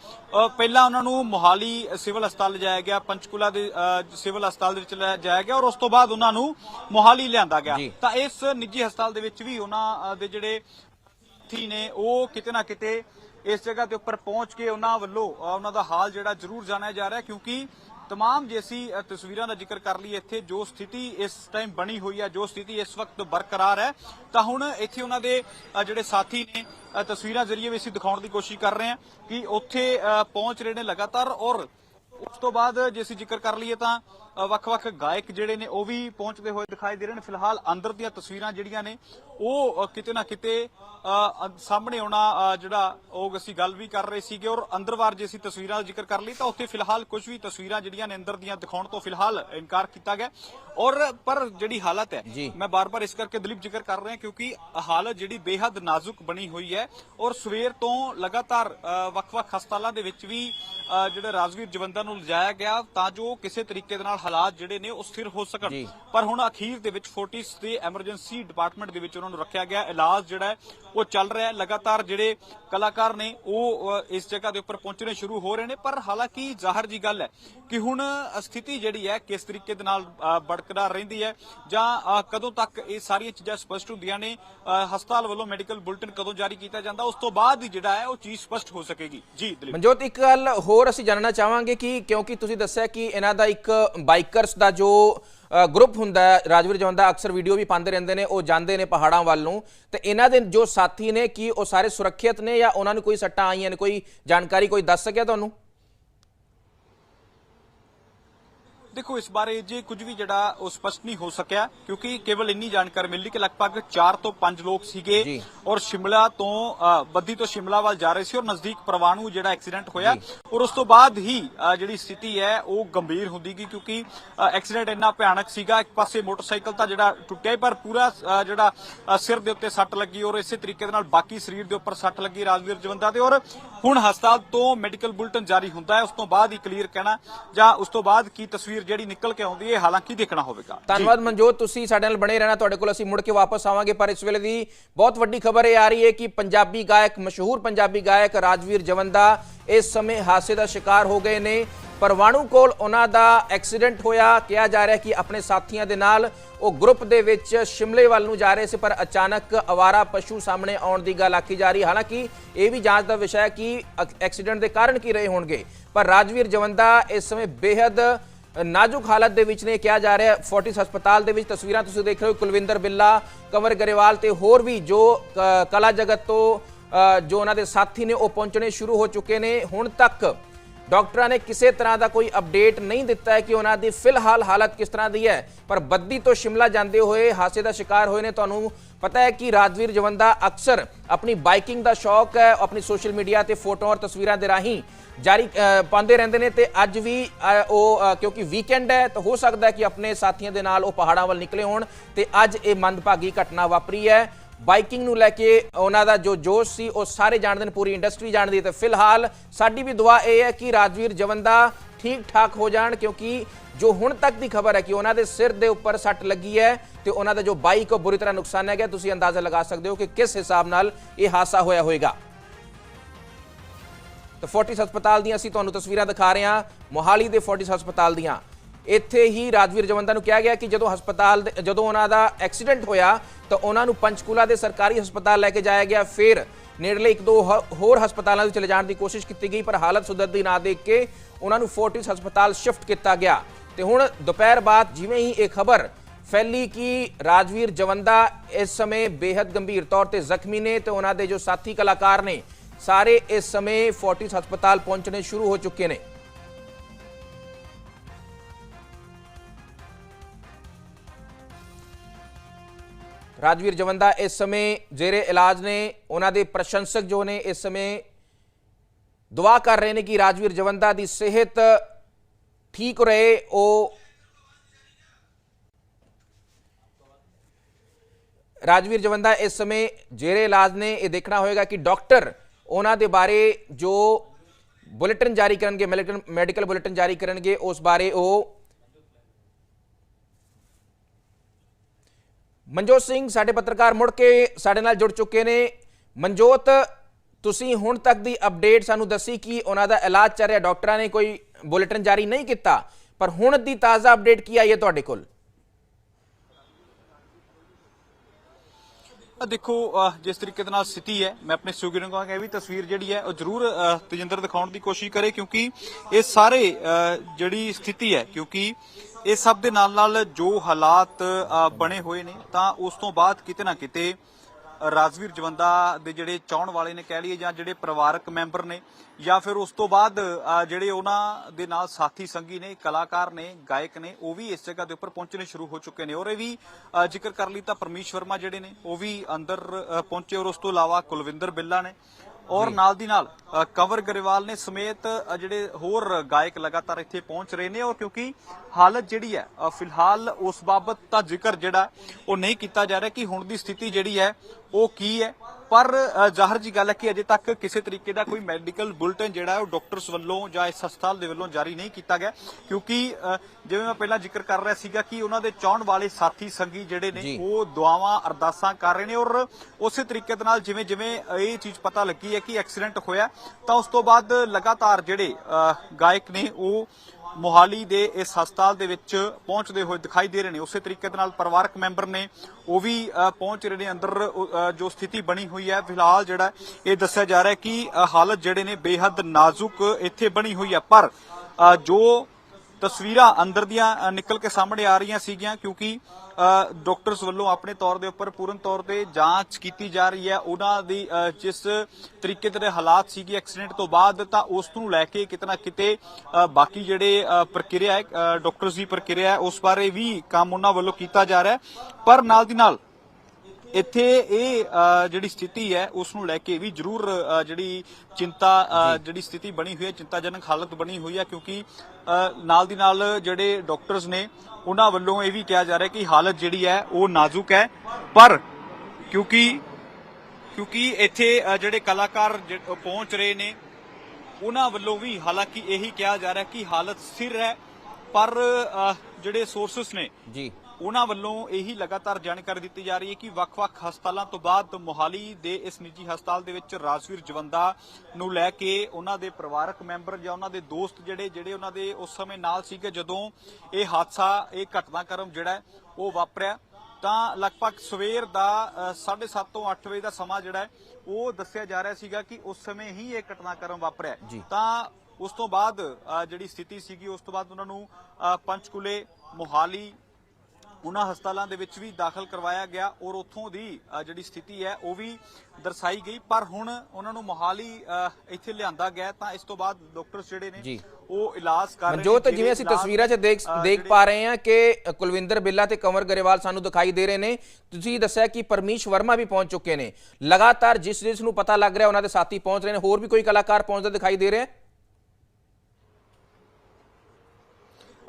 A: ਪਹਿਲਾਂ ਉਹਨਾਂ ਨੂੰ ਮੋਹਾਲੀ ਸਿਵਲ ਹਸਪਤਾਲ ਲਿਜਾਇਆ ਗਿਆ ਪੰਚਕੂਲਾ ਦੇ ਸਿਵਲ ਹਸਪਤਾਲ ਦੇ ਵਿੱਚ ਲੈ ਜਾਇਆ ਗਿਆ ਔਰ ਉਸ ਤੋਂ ਬਾਅਦ ਉਹਨਾਂ ਨੂੰ ਮੋਹਾਲੀ ਲਿਆਂਦਾ ਗਿਆ। ਤਾਂ ਇਸ ਨਿੱਜੀ ਹਸਪਤਾਲ ਦੇ ਵਿੱਚ ਵੀ ਉਹਨਾਂ ਦੇ ਜਿਹੜੇ ਸਾਥੀ ਨੇ ਉਹ ਕਿਤੇ ਨਾ ਕਿਤੇ ਇਸ ਜਗ੍ਹਾ ਦੇ ਉੱਪਰ ਪਹੁੰਚ ਕੇ ਉਹਨਾਂ ਵੱਲੋਂ ਉਹਨਾਂ ਦਾ ਹਾਲ ਜਿਹੜਾ ਜ਼ਰੂਰ ਜਾਣਿਆ ਜਾ ਰਿਹਾ, ਕਿਉਂਕਿ ਤਮਾਮ ਜੇ ਅਸੀਂ ਤਸਵੀਰਾਂ ਦਾ ਜ਼ਿਕਰ ਕਰ ਲਈ ਇੱਥੇ, ਜੋ ਸਥਿਤੀ ਇਸ ਟਾਈਮ ਬਣੀ ਹੋਈ ਹੈ ਜੋ ਸਥਿਤੀ ਇਸ ਵਕਤ ਬਰਕਰਾਰ ਹੈ, ਤਾਂ ਹੁਣ ਇੱਥੇ ਉਹਨਾਂ ਦੇ ਜਿਹੜੇ ਸਾਥੀ ਨੇ ਤਸਵੀਰਾਂ ਜ਼ਰੀਏ ਵੀ ਅਸੀਂ ਦਿਖਾਉਣ ਦੀ ਕੋਸ਼ਿਸ਼ ਕਰ ਰਹੇ ਹਾਂ ਕਿ ਉੱਥੇ ਪਹੁੰਚ ਰਹੇ ਨੇ ਲਗਾਤਾਰ ਔਰ ਉਸ ਤੋਂ ਬਾਅਦ ਜੇ ਅਸੀਂ ਜ਼ਿਕਰ ਕਰ ਲਈਏ ਤਾਂ ਵੱਖ-ਵੱਖ ਗਾਇਕ ਜਿਹੜੇ ਨੇ ਉਹ ਵੀ ਪਹੁੰਚਦੇ ਹੋਏ ਦਿਖਾਈ ਦੇ ਰਹੇ ਨੇ ਫਿਲਹਾਲ ਅੰਦਰ ਦੀਆਂ ਤਸਵੀਰਾਂ ਜਿਹੜੀਆਂ ਨੇ ਉਹ ਕਿਤੇ ਨਾ ਕਿਤੇ ਸਾਹਮਣੇ ਆਉਣਾ ਜਿਹੜਾ ਉਹ ਅਸੀਂ ਗੱਲ ਵੀ ਕਰ ਰਹੇ ਸੀਗੇ ਔਰ ਅੰਦਰਵਾਰ ਜੇ ਅਸੀਂ ਤਸਵੀਰਾਂ ਦਾ ਜ਼ਿਕਰ ਕਰ ਲਈ ਤਾਂ ਉੱਥੇ ਫਿਲਹਾਲ ਕੁਝ ਵੀ ਤਸਵੀਰਾਂ ਜਿਹੜੀਆਂ ਨੇ ਅੰਦਰ ਦੀਆਂ ਦਿਖਾਉਣ ਤੋਂ ਫਿਲਹਾਲ ਇਨਕਾਰ ਕੀਤਾ ਗਿਆ ਔਰ ਪਰ ਜਿਹੜੀ ਹਾਲਤ ਹੈ। ਮੈਂ ਬਾਰ-ਬਾਰ ਇਸ ਕਰਕੇ ਦਲੀਪ ਜ਼ਿਕਰ ਕਰ ਰਿਹਾ ਕਿਉਂਕਿ ਹਾਲਤ ਜਿਹੜੀ ਬੇਹੱਦ ਨਾਜ਼ੁਕ ਬਣੀ ਹੋਈ ਹੈ ਔਰ ਸਵੇਰ ਤੋਂ ਲਗਾਤਾਰ ਵੱਖ-ਵੱਖ ਹਸਪਤਾਲਾਂ ਦੇ ਵਿੱਚ ਵੀ ਜਿਹੜੇ ਰਾਜਵੀਰ ਜਵੰਦਾ ਨੂੰ ਲਿਜਾਇਆ ਗਿਆ ਤਾਂ ਜੋ ਕਿਸੇ ਤਰੀਕੇ ਦੇ ਨਾਲ ਹਾਲਾਤ ਜਿਹੜੇ ਨੇ ਉਹ ਸਥਿਰ ਹੋ ਸਕਣ। ਪਰ ਹੁਣ ਅਖੀਰ ਦੇ ਵਿੱਚ ਫੋਰਟਿਸ ਦੇ ਐਮਰਜੈਂਸੀ ਡਿਪਾਰਟਮੈਂਟ ਦੇ ਵਿੱਚ ਉਹਨਾਂ ਨੂੰ ਰੱਖਿਆ ਗਿਆ। ਇਲਾਜ ਜਿਹੜਾ ਉਹ ਚੱਲ ਰਿਹਾ ਹੈ। ਲਗਾਤਾਰ ਜਿਹੜੇ ਕਲਾਕਾਰ ਨੇ ਉਹ ਇਸ ਜਗ੍ਹਾ ਦੇ ਉੱਪਰ ਪਹੁੰਚਣੇ ਸ਼ੁਰੂ ਹੋ ਰਹੇ ਨੇ। ਪਰ ਹਾਲਾਂਕਿ ਜ਼ਾਹਰ ਜੀ ਗੱਲ ਹੈ ਕਿ ਹੁਣ ਸਥਿਤੀ ਜਿਹੜੀ ਹੈ ਕਿਸ ਤਰੀਕੇ ਦੇ ਨਾਲ ਅ, ਬਰਕਰਾਰ ਰਹਿੰਦੀ ਹੈ ਜਾਂ ਕਦੋਂ ਤੱਕ ਇਹ ਸਾਰੀਆਂ ਚੀਜ਼ਾਂ ਸਪਸ਼ਟ ਹੁੰਦੀਆਂ ਨੇ ਹਸਪਤਾਲ ਵੱਲੋਂ ਮੈਡੀਕਲ ਬੁਲੇਟਿਨ ਕਦੋਂ ਜਾਰੀ ਕੀਤਾ ਜਾਂਦਾ ਉਸ ਤੋਂ ਬਾਅਦ ਹੀ ਜਿਹੜਾ ਹੈ ਉਹ ਚੀਜ਼ ਸਪਸ਼ਟ ਹੋ ਸਕੇਗੀ। ਜੀ
B: ਮਨਜੋਤ ਇੱਕ ਗੱਲ ਹੋਰ ਅਸੀਂ ਜਾਣਨਾ ਚਾਹਾਂਗੇ ਕਿ ਕਿਉਂਕਿ ਤੁਸੀਂ ਦੱਸਿਆ ਕਿ ਇਹਨਾਂ ਦਾ ਇੱਕ ਬਾਈਕਰਸ ਦਾ ਜੋ ਅ, ਗਰੁੱਪ ਹੁੰਦਾ ਹੈ ਰਾਜਵੀਰ ਜਵੰਦਾ ਅਕਸਰ ਵੀਡੀਓ ਵੀ ਪਾਉਂਦੇ ਰਹਿੰਦੇ ਨੇ ਉਹ ਜਾਂਦੇ ਨੇ ਪਹਾੜਾਂ ਵੱਲ ਨੂੰ। ਤੇ ਇਹਨਾਂ ਦੇ ਜੋ ਸਾਥੀ ਨੇ ਕੀ ਉਹ ਸਾਰੇ ਸੁਰੱਖਿਅਤ ਨੇ ਜਾਂ ਉਹਨਾਂ ਨੂੰ ਕੋਈ ਸੱਟਾਂ ਆਈਆਂ ਨੇ? ਕੋਈ ਜਾਣਕਾਰੀ ਕੋਈ ਦੱਸ ਸਕਿਆ ਤੁਹਾਨੂੰ?
A: ਦੇਖੋ ਇਸ ਬਾਰੇ ਜੇ ਕੁਝ ਵੀ ਜਿਹੜਾ ਉਹ ਸਪਸ਼ਟ ਨਹੀਂ ਹੋ ਸਕਿਆ ਕਿਉਂਕਿ ਕੇਵਲ ਇੰਨੀ ਜਾਣਕਾਰੀ ਮਿਲੀ ਕਿ ਲਗਭਗ 4 ਤੋਂ 5 ਲੋਕ ਸੀਗੇ। ਔਰ ਸ਼ਿਮਲਾ ਤੋਂ ਬੱਦੀ ਤੋਂ ਸ਼ਿਮਲਾ ਵੱਲ ਜਾ ਰਹੇ ਸੀ ਔਰ ਨਜ਼ਦੀਕ ਪ੍ਰਵਾਨੂ ਜਿਹੜਾ ਐਕਸੀਡੈਂਟ ਹੋਇਆ। ਔਰ ਉਸ ਤੋਂ ਬਾਅਦ ਹੀ ਜਿਹੜੀ ਸਥਿਤੀ ਹੈ ਉਹ ਗੰਭੀਰ ਹੁੰਦੀ ਗਈ ਕਿਉਂਕਿ ਐਕਸੀਡੈਂਟ ਇੰਨਾ ਭਿਆਨਕ ਸੀਗਾ ਇੱਕ ਪਾਸੇ ਮੋਟਰਸਾਈਕਲ ਤਾਂ ਜਿਹੜਾ ਟੁੱਟਿਆ ਪਰ ਪੂਰਾ ਜਿਹੜਾ ਸਿਰ ਦੇ ਉੱਤੇ ਸੱਟ ਲੱਗੀ ਔਰ ਇਸੇ ਤਰੀਕੇ ਦੇ ਨਾਲ ਬਾਕੀ ਸਰੀਰ ਦੇ ਉੱਪਰ ਸੱਟ ਲੱਗੀ ਰਾਜਵੀਰ ਜਵੰਦਾ ਤੇ ਔਰ ਹੁਣ ਹਸਪਤਾਲ ਤੋਂ ਮੈਡੀਕਲ ਬੁਲੇਟਿਨ ਜਾਰੀ ਹੁੰਦਾ ਹੈ ਉਸ ਤੋਂ ਬਾਅਦ ਹੀ ਕਲੀਅਰ ਕਹਿਣਾ ਜਾਂ ਉਸ ਤੋਂ ਬਾਅਦ ਕੀ ਤਸਵੀਰ ਜਿਹੜੀ ਨਿਕਲ ਕੇ ਆਉਂਦੀ ਹੈ ਹਾਲਾਂਕਿ ਦੇਖਣਾ ਹੋਵੇਗਾ।
B: ਧੰਨਵਾਦ ਮਨਜੋਤ, ਤੁਸੀਂ ਸਾਡੇ ਨਾਲ ਬਣੇ ਰਹਿਣਾ, ਤੁਹਾਡੇ ਕੋਲ ਅਸੀਂ ਮੁੜ ਕੇ ਵਾਪਸ ਆਵਾਂਗੇ, ਪਰ ਇਸ ਵੇਲੇ ਦੀ ਬਹੁਤ ਵੱਡੀ ਖਬਰ ਇਹ ਆ ਰਹੀ ਹੈ ਕਿ ਪੰਜਾਬੀ ਗਾਇਕ, ਮਸ਼ਹੂਰ ਪੰਜਾਬੀ ਗਾਇਕ ਰਾਜਵੀਰ ਜਵੰਦਾ ਇਸ ਸਮੇਂ ਹਾਦਸੇ ਦਾ ਸ਼ਿਕਾਰ ਹੋ ਗਏ ਨੇ। ਪਰਵਾਣੂ ਕੋਲ ਉਹਨਾਂ ਦਾ ਐਕਸੀਡੈਂਟ ਹੋਇਆ, ਕਿਹਾ ਜਾ ਰਿਹਾ ਕਿ ਆਪਣੇ ਸਾਥੀਆਂ ਦੇ ਨਾਲ ਉਹ ਗਰੁੱਪ ਦੇ ਵਿੱਚ ਸ਼ਿਮਲੇ ਵੱਲ ਨੂੰ ਜਾ ਰਹੇ ਸੀ, ਪਰ ਅਚਾਨਕ ਅਵਾਰਾ ਪਸ਼ੂ ਸਾਹਮਣੇ ਆਉਣ ਦੀ ਗੱਲ ਆਖੀ ਜਾ ਰਹੀ ਹਾਲਾਂਕਿ ਇਹ ਵੀ ਜਾਂਚ ਦਾ ਵਿਸ਼ਾ ਹੈ ਕਿ ਐਕਸੀਡੈਂਟ ਦੇ ਕਾਰਨ ਕੀ ਰਹੇ ਹੋਣਗੇ। ਪਰ ਰਾਜਵੀਰ ਜਵੰਦਾ ਇਸ ਸਮੇਂ ਬੇहद ਨਾਜ਼ੁਕ ਹਾਲਤ ਦੇ ਵਿੱਚ ਨੇ, ਕਿਹਾ ਜਾ ਰਿਹਾ ਫੋਰਟਿਸ ਹਸਪਤਾਲ ਦੇ ਵਿੱਚ ਤਸਵੀਰਾਂ ਤੁਸੀਂ ਦੇਖ ਰਹੇ ਹੋ, ਕੁਲਵਿੰਦਰ ਬਿੱਲਾ, ਕੰਵਰ ਗਰੇਵਾਲ ਤੇ ਹੋਰ ਵੀ ਜੋ ਕ- ਕਲਾ ਜਗਤ ਤੋਂ ਜੋ ਉਹਨਾਂ ਦੇ ਸਾਥੀ ਨੇ, ਉਹ ਪਹੁੰਚਣੇ ਸ਼ੁਰੂ ਹੋ ਚੁੱਕੇ ਨੇ। ਹੁਣ ਤੱਕ ਡਾਕਟਰਾਂ ਨੇ ਕਿਸੇ ਤਰ੍ਹਾਂ ਦਾ ਕੋਈ ਅਪਡੇਟ ਨਹੀਂ ਦਿੱਤਾ ਹੈ ਕਿ ਉਹਨਾਂ ਦੀ ਫਿਲਹਾਲ ਹਾਲਤ ਕਿਸ ਤਰ੍ਹਾਂ ਦੀ ਹੈ। ਪਰ ਬੱਦੀ ਤੋਂ ਸ਼ਿਮਲਾ ਜਾਂਦੇ ਹੋਏ ਹਾਸੇ ਦਾ ਸ਼ਿਕਾਰ ਹੋਏ ਨੇ। ਤੁਹਾਨੂੰ ਪਤਾ ਹੈ ਕਿ ਰਾਜਵੀਰ ਜਵੰਦਾ ਅਕਸਰ ਆਪਣੀ ਬਾਈਕਿੰਗ ਦਾ ਸ਼ੌਕ ਹੈ, ਉਹ ਆਪਣੀ ਸੋਸ਼ਲ ਮੀਡੀਆ ਤੇ ਫੋਟੋਆਂ ਔਰ ਤਸਵੀਰਾਂ ਦੇ ਰਾਹੀਂ ਜਾਰੀ ਪਾਉਂਦੇ ਰਹਿੰਦੇ ਨੇ ਤੇ ਅੱਜ ਵੀ ਉਹ ਕਿਉਂਕਿ ਵੀਕਐਂਡ ਹੈ ਤਾਂ ਹੋ ਸਕਦਾ ਹੈ ਕਿ ਆਪਣੇ ਸਾਥੀਆਂ ਦੇ ਨਾਲ ਉਹ ਪਹਾੜਾਂ ਵੱਲ ਨਿਕਲੇ ਹੋਣ ਤੇ ਅੱਜ ਇਹ ਮੰਦਭਾਗੀ ਘਟਨਾ ਵਾਪਰੀ ਹੈ। ਬਾਈਕਿੰਗ ਨੂੰ ਲੈ ਕੇ ਉਹਨਾਂ ਦਾ ਜੋ ਜੋਸ਼ ਸੀ, ਉਹ ਸਾਰੇ ਜਾਣਦੇ ਨੇ, ਪੂਰੀ ਇੰਡਸਟਰੀ ਜਾਣਦੀ ਹੈ। ਤੇ ਫਿਲਹਾਲ ਸਾਡੀ ਵੀ ਦੁਆ ਇਹ ਹੈ ਕਿ ਰਾਜਵੀਰ ਜਵੰਦਾ ਠੀਕ ਠਾਕ ਹੋ ਜਾਣ, ਕਿਉਂਕਿ ਜੋ ਹੁਣ ਤੱਕ ਦੀ ਖਬਰ ਹੈ ਕਿ ਉਹਨਾਂ ਦੇ ਸਿਰ ਦੇ ਉੱਪਰ ਸੱਟ ਲੱਗੀ ਹੈ ਤੇ ਉਹਨਾਂ ਦਾ ਜੋ ਬਾਈਕ, ਉਹ ਬੁਰੀ ਤਰ੍ਹਾਂ ਨੁਕਸਾਨਿਆ ਗਿਆ ਤੁਸੀਂ ਅੰਦਾਜ਼ਾ ਲਗਾ ਸਕਦੇ ਹੋ ਕਿ ਕਿਸ ਹਿਸਾਬ ਨਾਲ ਇਹ ਹਾਦਸਾ ਹੋਇਆ ਹੋਵੇਗਾ। ਤਾਂ ਫੋਰਟਿਸ ਹਸਪਤਾਲ ਦੀਆਂ ਅਸੀਂ ਤੁਹਾਨੂੰ ਤਸਵੀਰਾਂ ਦਿਖਾ ਰਹੇ ਹਾਂ। ਮੋਹਾਲੀ ਦੇ ਫੋਰਟਿਸ ਹਸਪਤਾਲ ਦੀਆਂ। ਇੱਥੇ ਹੀ ਰਾਜਵੀਰ ਜਵੰਦਾ ਨੂੰ ਕਿਹਾ ਗਿਆ ਕਿ ਜਦੋਂ ਹਸਪਤਾਲ ਦੇ- ਜਦੋਂ ਉਹਨਾਂ ਦਾ ਐਕਸੀਡੈਂਟ ਹੋਇਆ, ਤਾਂ ਉਹਨਾਂ ਨੂੰ ਪੰਚਕੂਲਾ ਦੇ ਸਰਕਾਰੀ ਹਸਪਤਾਲ ਲੈ ਕੇ ਜਾਇਆ ਗਿਆ। ਫਿਰ ਨੇੜਲੇ ਇੱਕ ਦੋ ਹ- ਹੋਰ ਹਸਪਤਾਲਾਂ ਵਿੱਚ ਲਿਜਾਣ ਦੀ ਕੋਸ਼ਿਸ਼ ਕੀਤੀ ਗਈ, ਪਰ ਹਾਲਤ ਸੁਧਰਦੀ ਨਾ ਦੇਖ ਕੇ ਉਹਨਾਂ ਨੂੰ ਫੋਰਟਿਸ ਹਸਪਤਾਲ ਸ਼ਿਫਟ ਕੀਤਾ ਗਿਆ। ਤੇ ਹੁਣ ਦੁਪਹਿਰ ਬਾਅਦ ਜਿਵੇਂ ਹੀ ਇਹ ਖਬਰ ਫੈਲੀ ਕਿ ਰਾਜਵੀਰ ਜਵੰਦਾ ਇਸ ਸਮੇਂ ਬੇहद ਗੰਭੀਰ ਤੌਰ ਤੇ ਜ਼ਖਮੀ ਨੇ, ਤੇ ਉਹਨਾਂ ਦੇ ਜੋ ਸਾਥੀ ਕਲਾਕਾਰ ਨੇ, ਸਾਰੇ ਇਸ ਸਮੇਂ ਫੋਰਟਿਸ ਹਸਪਤਾਲ ਪਹੁੰਚਣੇ ਸ਼ੁਰੂ ਹੋ ਚੁੱਕੇ ਨੇ। ਰਾਜਵੀਰ ਜਵੰਦਾ, ਇਸ ਸਮੇਂ ਜੇਰੇ ਇਲਾਜ ਨੇ ਉਹਨਾਂ ਦੇ ਪ੍ਰਸ਼ੰਸਕ ਜੋ ਨੇ ਇਸ ਸਮੇਂ ਦੁਆ ਕਰ ਰਹੇ ਨੇ ਕਿ ਰਾਜਵੀਰ ਜਵੰਦਾ ਦੀ ਸਿਹਤ ਠੀਕ ਰਹੇ, ਉਹ ਰਾਜਵੀਰ ਜਵੰਦਾ ਇਸ ਸਮੇਂ ਜੇਰੇ ਇਲਾਜ ਨੇ ਇਹ ਦੇਖਣਾ ਹੋਏਗਾ ਕਿ ਡਾਕਟਰ ਉਹਨਾਂ ਦੇ ਬਾਰੇ ਜੋ ਬੁਲੇਟਿਨ ਜਾਰੀ ਕਰਨਗੇ, ਮੈਡੀਕਲ ਮੈਡੀਕਲ ਬੁਲੇਟਿਨ ਜਾਰੀ ਕਰਨਗੇ, ਉਸ ਬਾਰੇ ਉਹ ਮਨਜੋਤ ਸਿੰਘ, ਸਾਡੇ ਪੱਤਰਕਾਰ ਮੁੜ ਕੇ ਸਾਡੇ ਨਾਲ ਜੁੜ ਚੁੱਕੇ ਨੇ। ਮਨਜੋਤ, ਤੁਸੀਂ ਹੁਣ ਤੱਕ ਦੀ ਅਪਡੇਟ ਸਾਨੂੰ ਦੱਸੀ ਕਿ ਉਹਨਾਂ ਦਾ ਇਲਾਜ ਚੱਲ ਰਿਹਾ। ਡਾਕਟਰਾਂ ਨੇ ਕੋਈ ਬੁਲੇਟਿਨ ਜਾਰੀ ਨਹੀਂ ਕੀਤਾ, ਪਰ ਹੁਣ ਦੀ ਤਾਜ਼ਾ ਅਪਡੇਟ ਕੀ ਆਈ ਹੈ ਤੁਹਾਡੇ ਕੋਲ?
A: ਦੇਖੋ ਜਿਸ ਤਰੀਕੇ ਦੇ ਨਾਲ ਸਥਿਤੀ ਹੈ, ਮੈਂ ਆਪਣੇ ਸੂਗੀ ਨੂੰ ਕਹਾਂਗਾ ਇਹ ਵੀ ਤਸਵੀਰ ਜਿਹੜੀ ਹੈ, ਉਹ ਜ਼ਰੂਰ ਤਜਿੰਦਰ ਦਿਖਾਉਣ ਦੀ ਕੋਸ਼ਿਸ਼ ਕਰੇ, ਕਿਉਂਕਿ ਇਹ ਸਾਰੇ ਜਿਹੜੀ ਸਥਿਤੀ ਹੈ, ਕਿਉਂਕਿ ਇਹ ਸਭ ਦੇ ਨਾਲ ਨਾਲ ਜੋ ਹਾਲਾਤ ਬਣੇ ਹੋਏ ਨੇ, ਤਾਂ ਉਸ ਤੋਂ ਬਾਅਦ ਕਿਤੇ ਨਾ ਕਿਤੇ ਰਾਜਵੀਰ ਜਵੰਦਾ ਦੇ ਜਿਹੜੇ ਚਾਹਣ ਵਾਲੇ ਨੇ ਕਹਿ ਲਈਏ ਜਾਂ ਜਿਹੜੇ ਪਰਿਵਾਰਕ ਮੈਂਬਰ ਨੇ, ਜਾਂ ਫਿਰ ਉਸ ਤੋਂ ਬਾਅਦ ਜਿਹੜੇ ਉਹਨਾਂ ਦੇ ਨਾਲ ਸਾਥੀ ਸੰਗੀ ਨੇ, ਕਲਾਕਾਰ ਨੇ, ਗਾਇਕ ਨੇ, ਉਹ ਵੀ ਇਸ ਜਗ੍ਹਾ ਦੇ ਉੱਪਰ ਪਹੁੰਚਣੇ ਸ਼ੁਰੂ ਹੋ ਚੁੱਕੇ ਨੇ। ਔਰ ਇਹ ਵੀ ਜ਼ਿਕਰ ਕਰ ਲਈ ਤਾਂ ਪਰਮੇਸ਼ ਵਰਮਾ ਜਿਹੜੇ ਨੇ, ਉਹ ਵੀ ਅੰਦਰ ਪਹੁੰਚੇ ਔਰ ਉਸ ਤੋਂ ਇਲਾਵਾ ਕੁਲਵਿੰਦਰ ਬਿੱਲਾ ਨੇ ਔਰ ਨਾਲ ਦੀ ਨਾਲ ਕੰਵਰ ਗਰੇਵਾਲ ਨੇ ਸਮੇਤ ਜਿਹੜੇ ਹੋਰ ਗਾਇਕ ਲਗਾਤਾਰ ਇੱਥੇ ਪਹੁੰਚ ਰਹੇ ਨੇ ਔਰ ਕਿਉਂਕਿ ਹਾਲਤ ਜਿਹੜੀ ਹੈ ਫਿਲਹਾਲ ਉਸ ਬਾਬਤ ਤਾਂ ਜ਼ਿਕਰ ਜਿਹੜਾ ਉਹ ਨਹੀਂ ਕੀਤਾ ਜਾ ਰਿਹਾ ਕਿ ਹੁਣ ਦੀ ਸਥਿਤੀ ਜਿਹੜੀ ਹੈ ਉਹ ਕੀ ਹੈ ਪਰ ਜ਼ਾਹਰ ਜੀ ਗੱਲ ਹੈ ਕਿ ਅਜੇ ਤੱਕ ਕਿਸੇ ਤਰੀਕੇ ਦਾ ਕੋਈ ਮੈਡੀਕਲ ਬੁਲੇਟਿਨ ਜਿਹੜਾ ਹੈ ਉਹ ਡਾਕਟਰਸ ਵੱਲੋਂ ਜਾਂ ਇਸ ਹਸਪਤਾਲ ਦੇ ਵੱਲੋਂ ਜਾਰੀ ਨਹੀਂ ਕੀਤਾ ਗਿਆ ਕਿਉਂਕਿ ਜਿਵੇਂ ਮੈਂ ਪਹਿਲਾਂ ਜ਼ਿਕਰ ਕਰ ਰਿਹਾ ਸੀਗਾ ਕਿ ਉਹਨਾਂ ਦੇ ਚਾਹਣ ਵਾਲੇ ਸਾਥੀ ਸੰਗੀ ਜਿਹੜੇ ਨੇ। ਉਹ ਦੁਆਵਾਂ ਅਰਦਾਸਾਂ ਕਰ ਰਹੇ ਨੇ ਔਰ ਉਸੇ ਤਰੀਕੇ ਦੇ ਨਾਲ ਜਿਵੇਂ ਜਿਵੇਂ ਇਹ ਚੀਜ਼ ਪਤਾ ਲੱਗੀ ਹੈ ਕਿ ਐਕਸੀਡੈਂਟ ਹੋਇਆ ਤਾਂ ਉਸ ਤੋਂ ਬਾਅਦ ਲਗਾਤਾਰ ਜਿਹੜੇ ਗਾਇਕ ਨੇ ਉਹ ਮੋਹਾਲੀ ਦੇ ਇਸ ਹਸਪਤਾਲ ਦੇ ਵਿੱਚ ਪਹੁੰਚਦੇ ਹੋਏ ਦਿਖਾਈ ਦੇ ਰਹੇ ਨੇ। ਉਸੇ ਤਰੀਕੇ ਦੇ ਨਾਲ ਪਰਿਵਾਰਕ ਮੈਂਬਰ ਨੇ ਉਹ ਵੀ ਅ, ਪਹੁੰਚ ਰਹੇ ਨੇ ਅੰਦਰ ਜੋ ਸਥਿਤੀ ਬਣੀ ਹੋਈ ਹੈ। ਫਿਲਹਾਲ ਜਿਹੜਾ ਇਹ ਦੱਸਿਆ ਜਾ ਰਿਹਾ ਹੈ ਕਿ ਹਾਲਤ ਜਿਹੜੇ ਨੇ ਬੇਹੱਦ ਨਾਜ਼ੁਕ ਇੱਥੇ ਬਣੀ ਹੋਈ ਹੈ। ਪਰ ਜੋ ਤਸਵੀਰਾਂ ਅੰਦਰ ਦੀਆਂ ਨਿਕਲ ਕੇ ਸਾਹਮਣੇ ਆ ਰਹੀਆਂ ਸੀਗੀਆਂ ਕਿਉਂਕਿ ਅ, ਡਾਕਟਰਸ ਵੱਲੋਂ ਆਪਣੇ ਤੌਰ ਦੇ ਉੱਪਰ ਪੂਰਨ ਤੌਰ ਤੇ ਜਾਂਚ ਕੀਤੀ ਜਾ ਰਹੀ ਹੈ। ਉਹਨਾਂ ਦੀ ਜਿਸ ਤਰੀਕੇ ਦੇ ਹਾਲਾਤ ਸੀਗੇ ਐਕਸੀਡੈਂਟ ਤੋਂ ਬਾਅਦ ਤਾਂ ਉਸ ਨੂੰ ਲੈ ਕੇ ਕਿਤਨਾ ਕਿਤੇ ਬਾਕੀ ਜਿਹੜੇ ਪ੍ਰਕਿਰਿਆ ਹੈ ਅ, ਡਾਕਟਰਸ ਦੀ ਪ੍ਰਕਿਰਿਆ ਹੈ ਉਸ ਬਾਰੇ ਵੀ ਕੰਮ ਉਹਨਾਂ ਵੱਲੋਂ ਕੀਤਾ ਜਾ ਰਿਹਾ ਹੈ। ਪਰ ਨਾਲ ਦੀ ਨਾਲ ਇੱਥੇ ਇਹ ਜਿਹੜੀ ਸਥਿਤੀ ਹੈ ਉਸ ਨੂੰ ਲੈ ਕੇ ਵੀ ਜ਼ਰੂਰ ਜਿਹੜੀ ਚਿੰਤਾ ਜਿਹੜੀ ਸਥਿਤੀ ਬਣੀ ਹੋਈ ਹੈ ਚਿੰਤਾਜਨਕ ਹਾਲਤ ਬਣੀ ਹੋਈ ਹੈ ਕਿਉਂਕਿ ਨਾਲ ਦੀ ਨਾਲ ਜਿਹੜੇ ਡਾਕਟਰਸ ਨੇ ਉਹਨਾਂ ਵੱਲੋਂ ਇਹ ਵੀ ਕਿਹਾ ਜਾ ਰਿਹਾ ਕਿ ਹਾਲਤ ਜਿਹੜੀ ਹੈ ਉਹ ਨਾਜ਼ੁਕ ਹੈ। ਪਰ ਕਿਉਂਕਿ ਕਿਉਂਕਿ ਇੱਥੇ ਜਿਹੜੇ ਕਲਾਕਾਰ ਪਹੁੰਚ ਰਹੇ ਨੇ ਉਹਨਾਂ ਵੱਲੋਂ ਵੀ ਹਾਲਾਂਕਿ ਇਹੀ ਕਿਹਾ ਜਾ ਰਿਹਾ ਕਿ ਹਾਲਤ ਸਥਿਰ ਹੈ ਪਰ ਜਿਹੜੇ ਸੋਰਸਸ ਨੇ
B: ਜੀ।
A: ਉਹਨਾਂ ਵੱਲੋਂ ਇਹੀ ਲਗਾਤਾਰ ਜਾਣਕਾਰੀ ਦਿੱਤੀ ਜਾ ਰਹੀ ਹੈ ਕਿ ਵੱਖ-ਵੱਖ ਹਸਪਤਾਲਾਂ ਤੋਂ ਬਾਅਦ ਮੋਹਾਲੀ ਦੇ ਇਸ ਨਿੱਜੀ ਹਸਪਤਾਲ ਦੇ ਵਿੱਚ ਰਾਜਵੀਰ ਜਵੰਦਾ ਨੂੰ ਲੈ ਕੇ ਉਹਨਾਂ ਦੇ ਪਰਿਵਾਰਕ ਮੈਂਬਰ ਜਾਂ ਉਹਨਾਂ ਦੇ ਦੋਸਤ ਜਿਹੜੇ ਜਿਹੜੇ ਉਹਨਾਂ ਦੇ ਉਸ ਸਮੇਂ ਨਾਲ ਸੀਗੇ ਜਦੋਂ ਇਹ ਹਾਦਸਾ ਇਹ ਘਟਨਾਕ੍ਰਮ ਜਿਹੜਾ ਉਹ ਵਾਪਰਿਆ ਤਾਂ ਲਗਭਗ ਸਵੇਰ ਦਾ 7:30 ਤੋਂ 8 ਵਜੇ ਦਾ ਸਮਾਂ ਜਿਹੜਾ ਹੈ, ਉਹ ਦੱਸਿਆ ਜਾ ਰਿਹਾ ਸੀਗਾ ਕਿ ਉਸ ਸਮੇਂ ਹੀ ਇਹ ਘਟਨਾਕ੍ਰਮ ਵਾਪਰਿਆ। ਤਾਂ ਉਸ ਤੋਂ ਬਾਅਦ ਜਿਹੜੀ ਸਥਿਤੀ ਸੀਗੀ ਉਸ ਤੋਂ ਬਾਅਦ ਉਹਨਾਂ ਨੂੰ ਪੰਚਕੂਲੇ ਮੋਹਾਲੀ ਉਹਨਾਂ ਹਸਪਤਾਲਾਂ ਦੇ ਵਿੱਚ ਵੀ ਦਾਖਲ ਕਰਵਾਇਆ ਗਿਆ ਔਰ ਉੱਥੋਂ ਦੀ ਜਿਹੜੀ ਸਥਿਤੀ ਹੈ ਉਹ ਵੀ ਦਰਸਾਈ ਗਈ। ਪਰ ਹੁਣ ਉਹਨਾਂ ਨੂੰ ਮੋਹਾਲੀ ਇੱਥੇ ਲਿਆਂਦਾ ਗਿਆ ਤਾਂ ਇਸ ਤੋਂ ਬਾਅਦ ਡਾਕਟਰਸ ਜਿਹੜੇ ਨੇ
B: ਜੀ।
A: ਉਹ ਇਲਾਜ ਕਰ ਰਹੇ ਨੇ। ਜਿਹੜੇ
B: ਜਿਵੇਂ ਅਸੀਂ ਤਸਵੀਰਾਂ 'ਚ ਦੇਖ ਦੇਖ ਪਾ ਰਹੇ ਹਾਂ ਕਿ ਕੁਲਵਿੰਦਰ ਬਿੱਲਾ ਤੇ ਕੰਵਰ ਗਰੇਵਾਲ ਸਾਨੂੰ ਦਿਖਾਈ ਦੇ ਰਹੇ ਨੇ। ਤੁਸੀਂ ਦੱਸਿਆ ਕਿ ਪਰਮੀਸ਼ ਵਰਮਾ ਵੀ ਪਹੁੰਚ ਚੁੱਕੇ ਨੇ। ਲਗਾਤਾਰ ਜਿਸ ਜਿਸ ਨੂੰ ਪਤਾ ਲੱਗ ਰਿਹਾ ਉਹਨਾਂ ਦੇ ਸਾਥੀ ਪਹੁੰਚ ਰਹੇ ਨੇ। ਹੋਰ ਵੀ ਕੋਈ ਕਲਾਕਾਰ ਪਹੁੰਚਦਾ ਦਿਖਾਈ ਦੇ ਰਿਹਾ? ਹੈ
A: ਅ,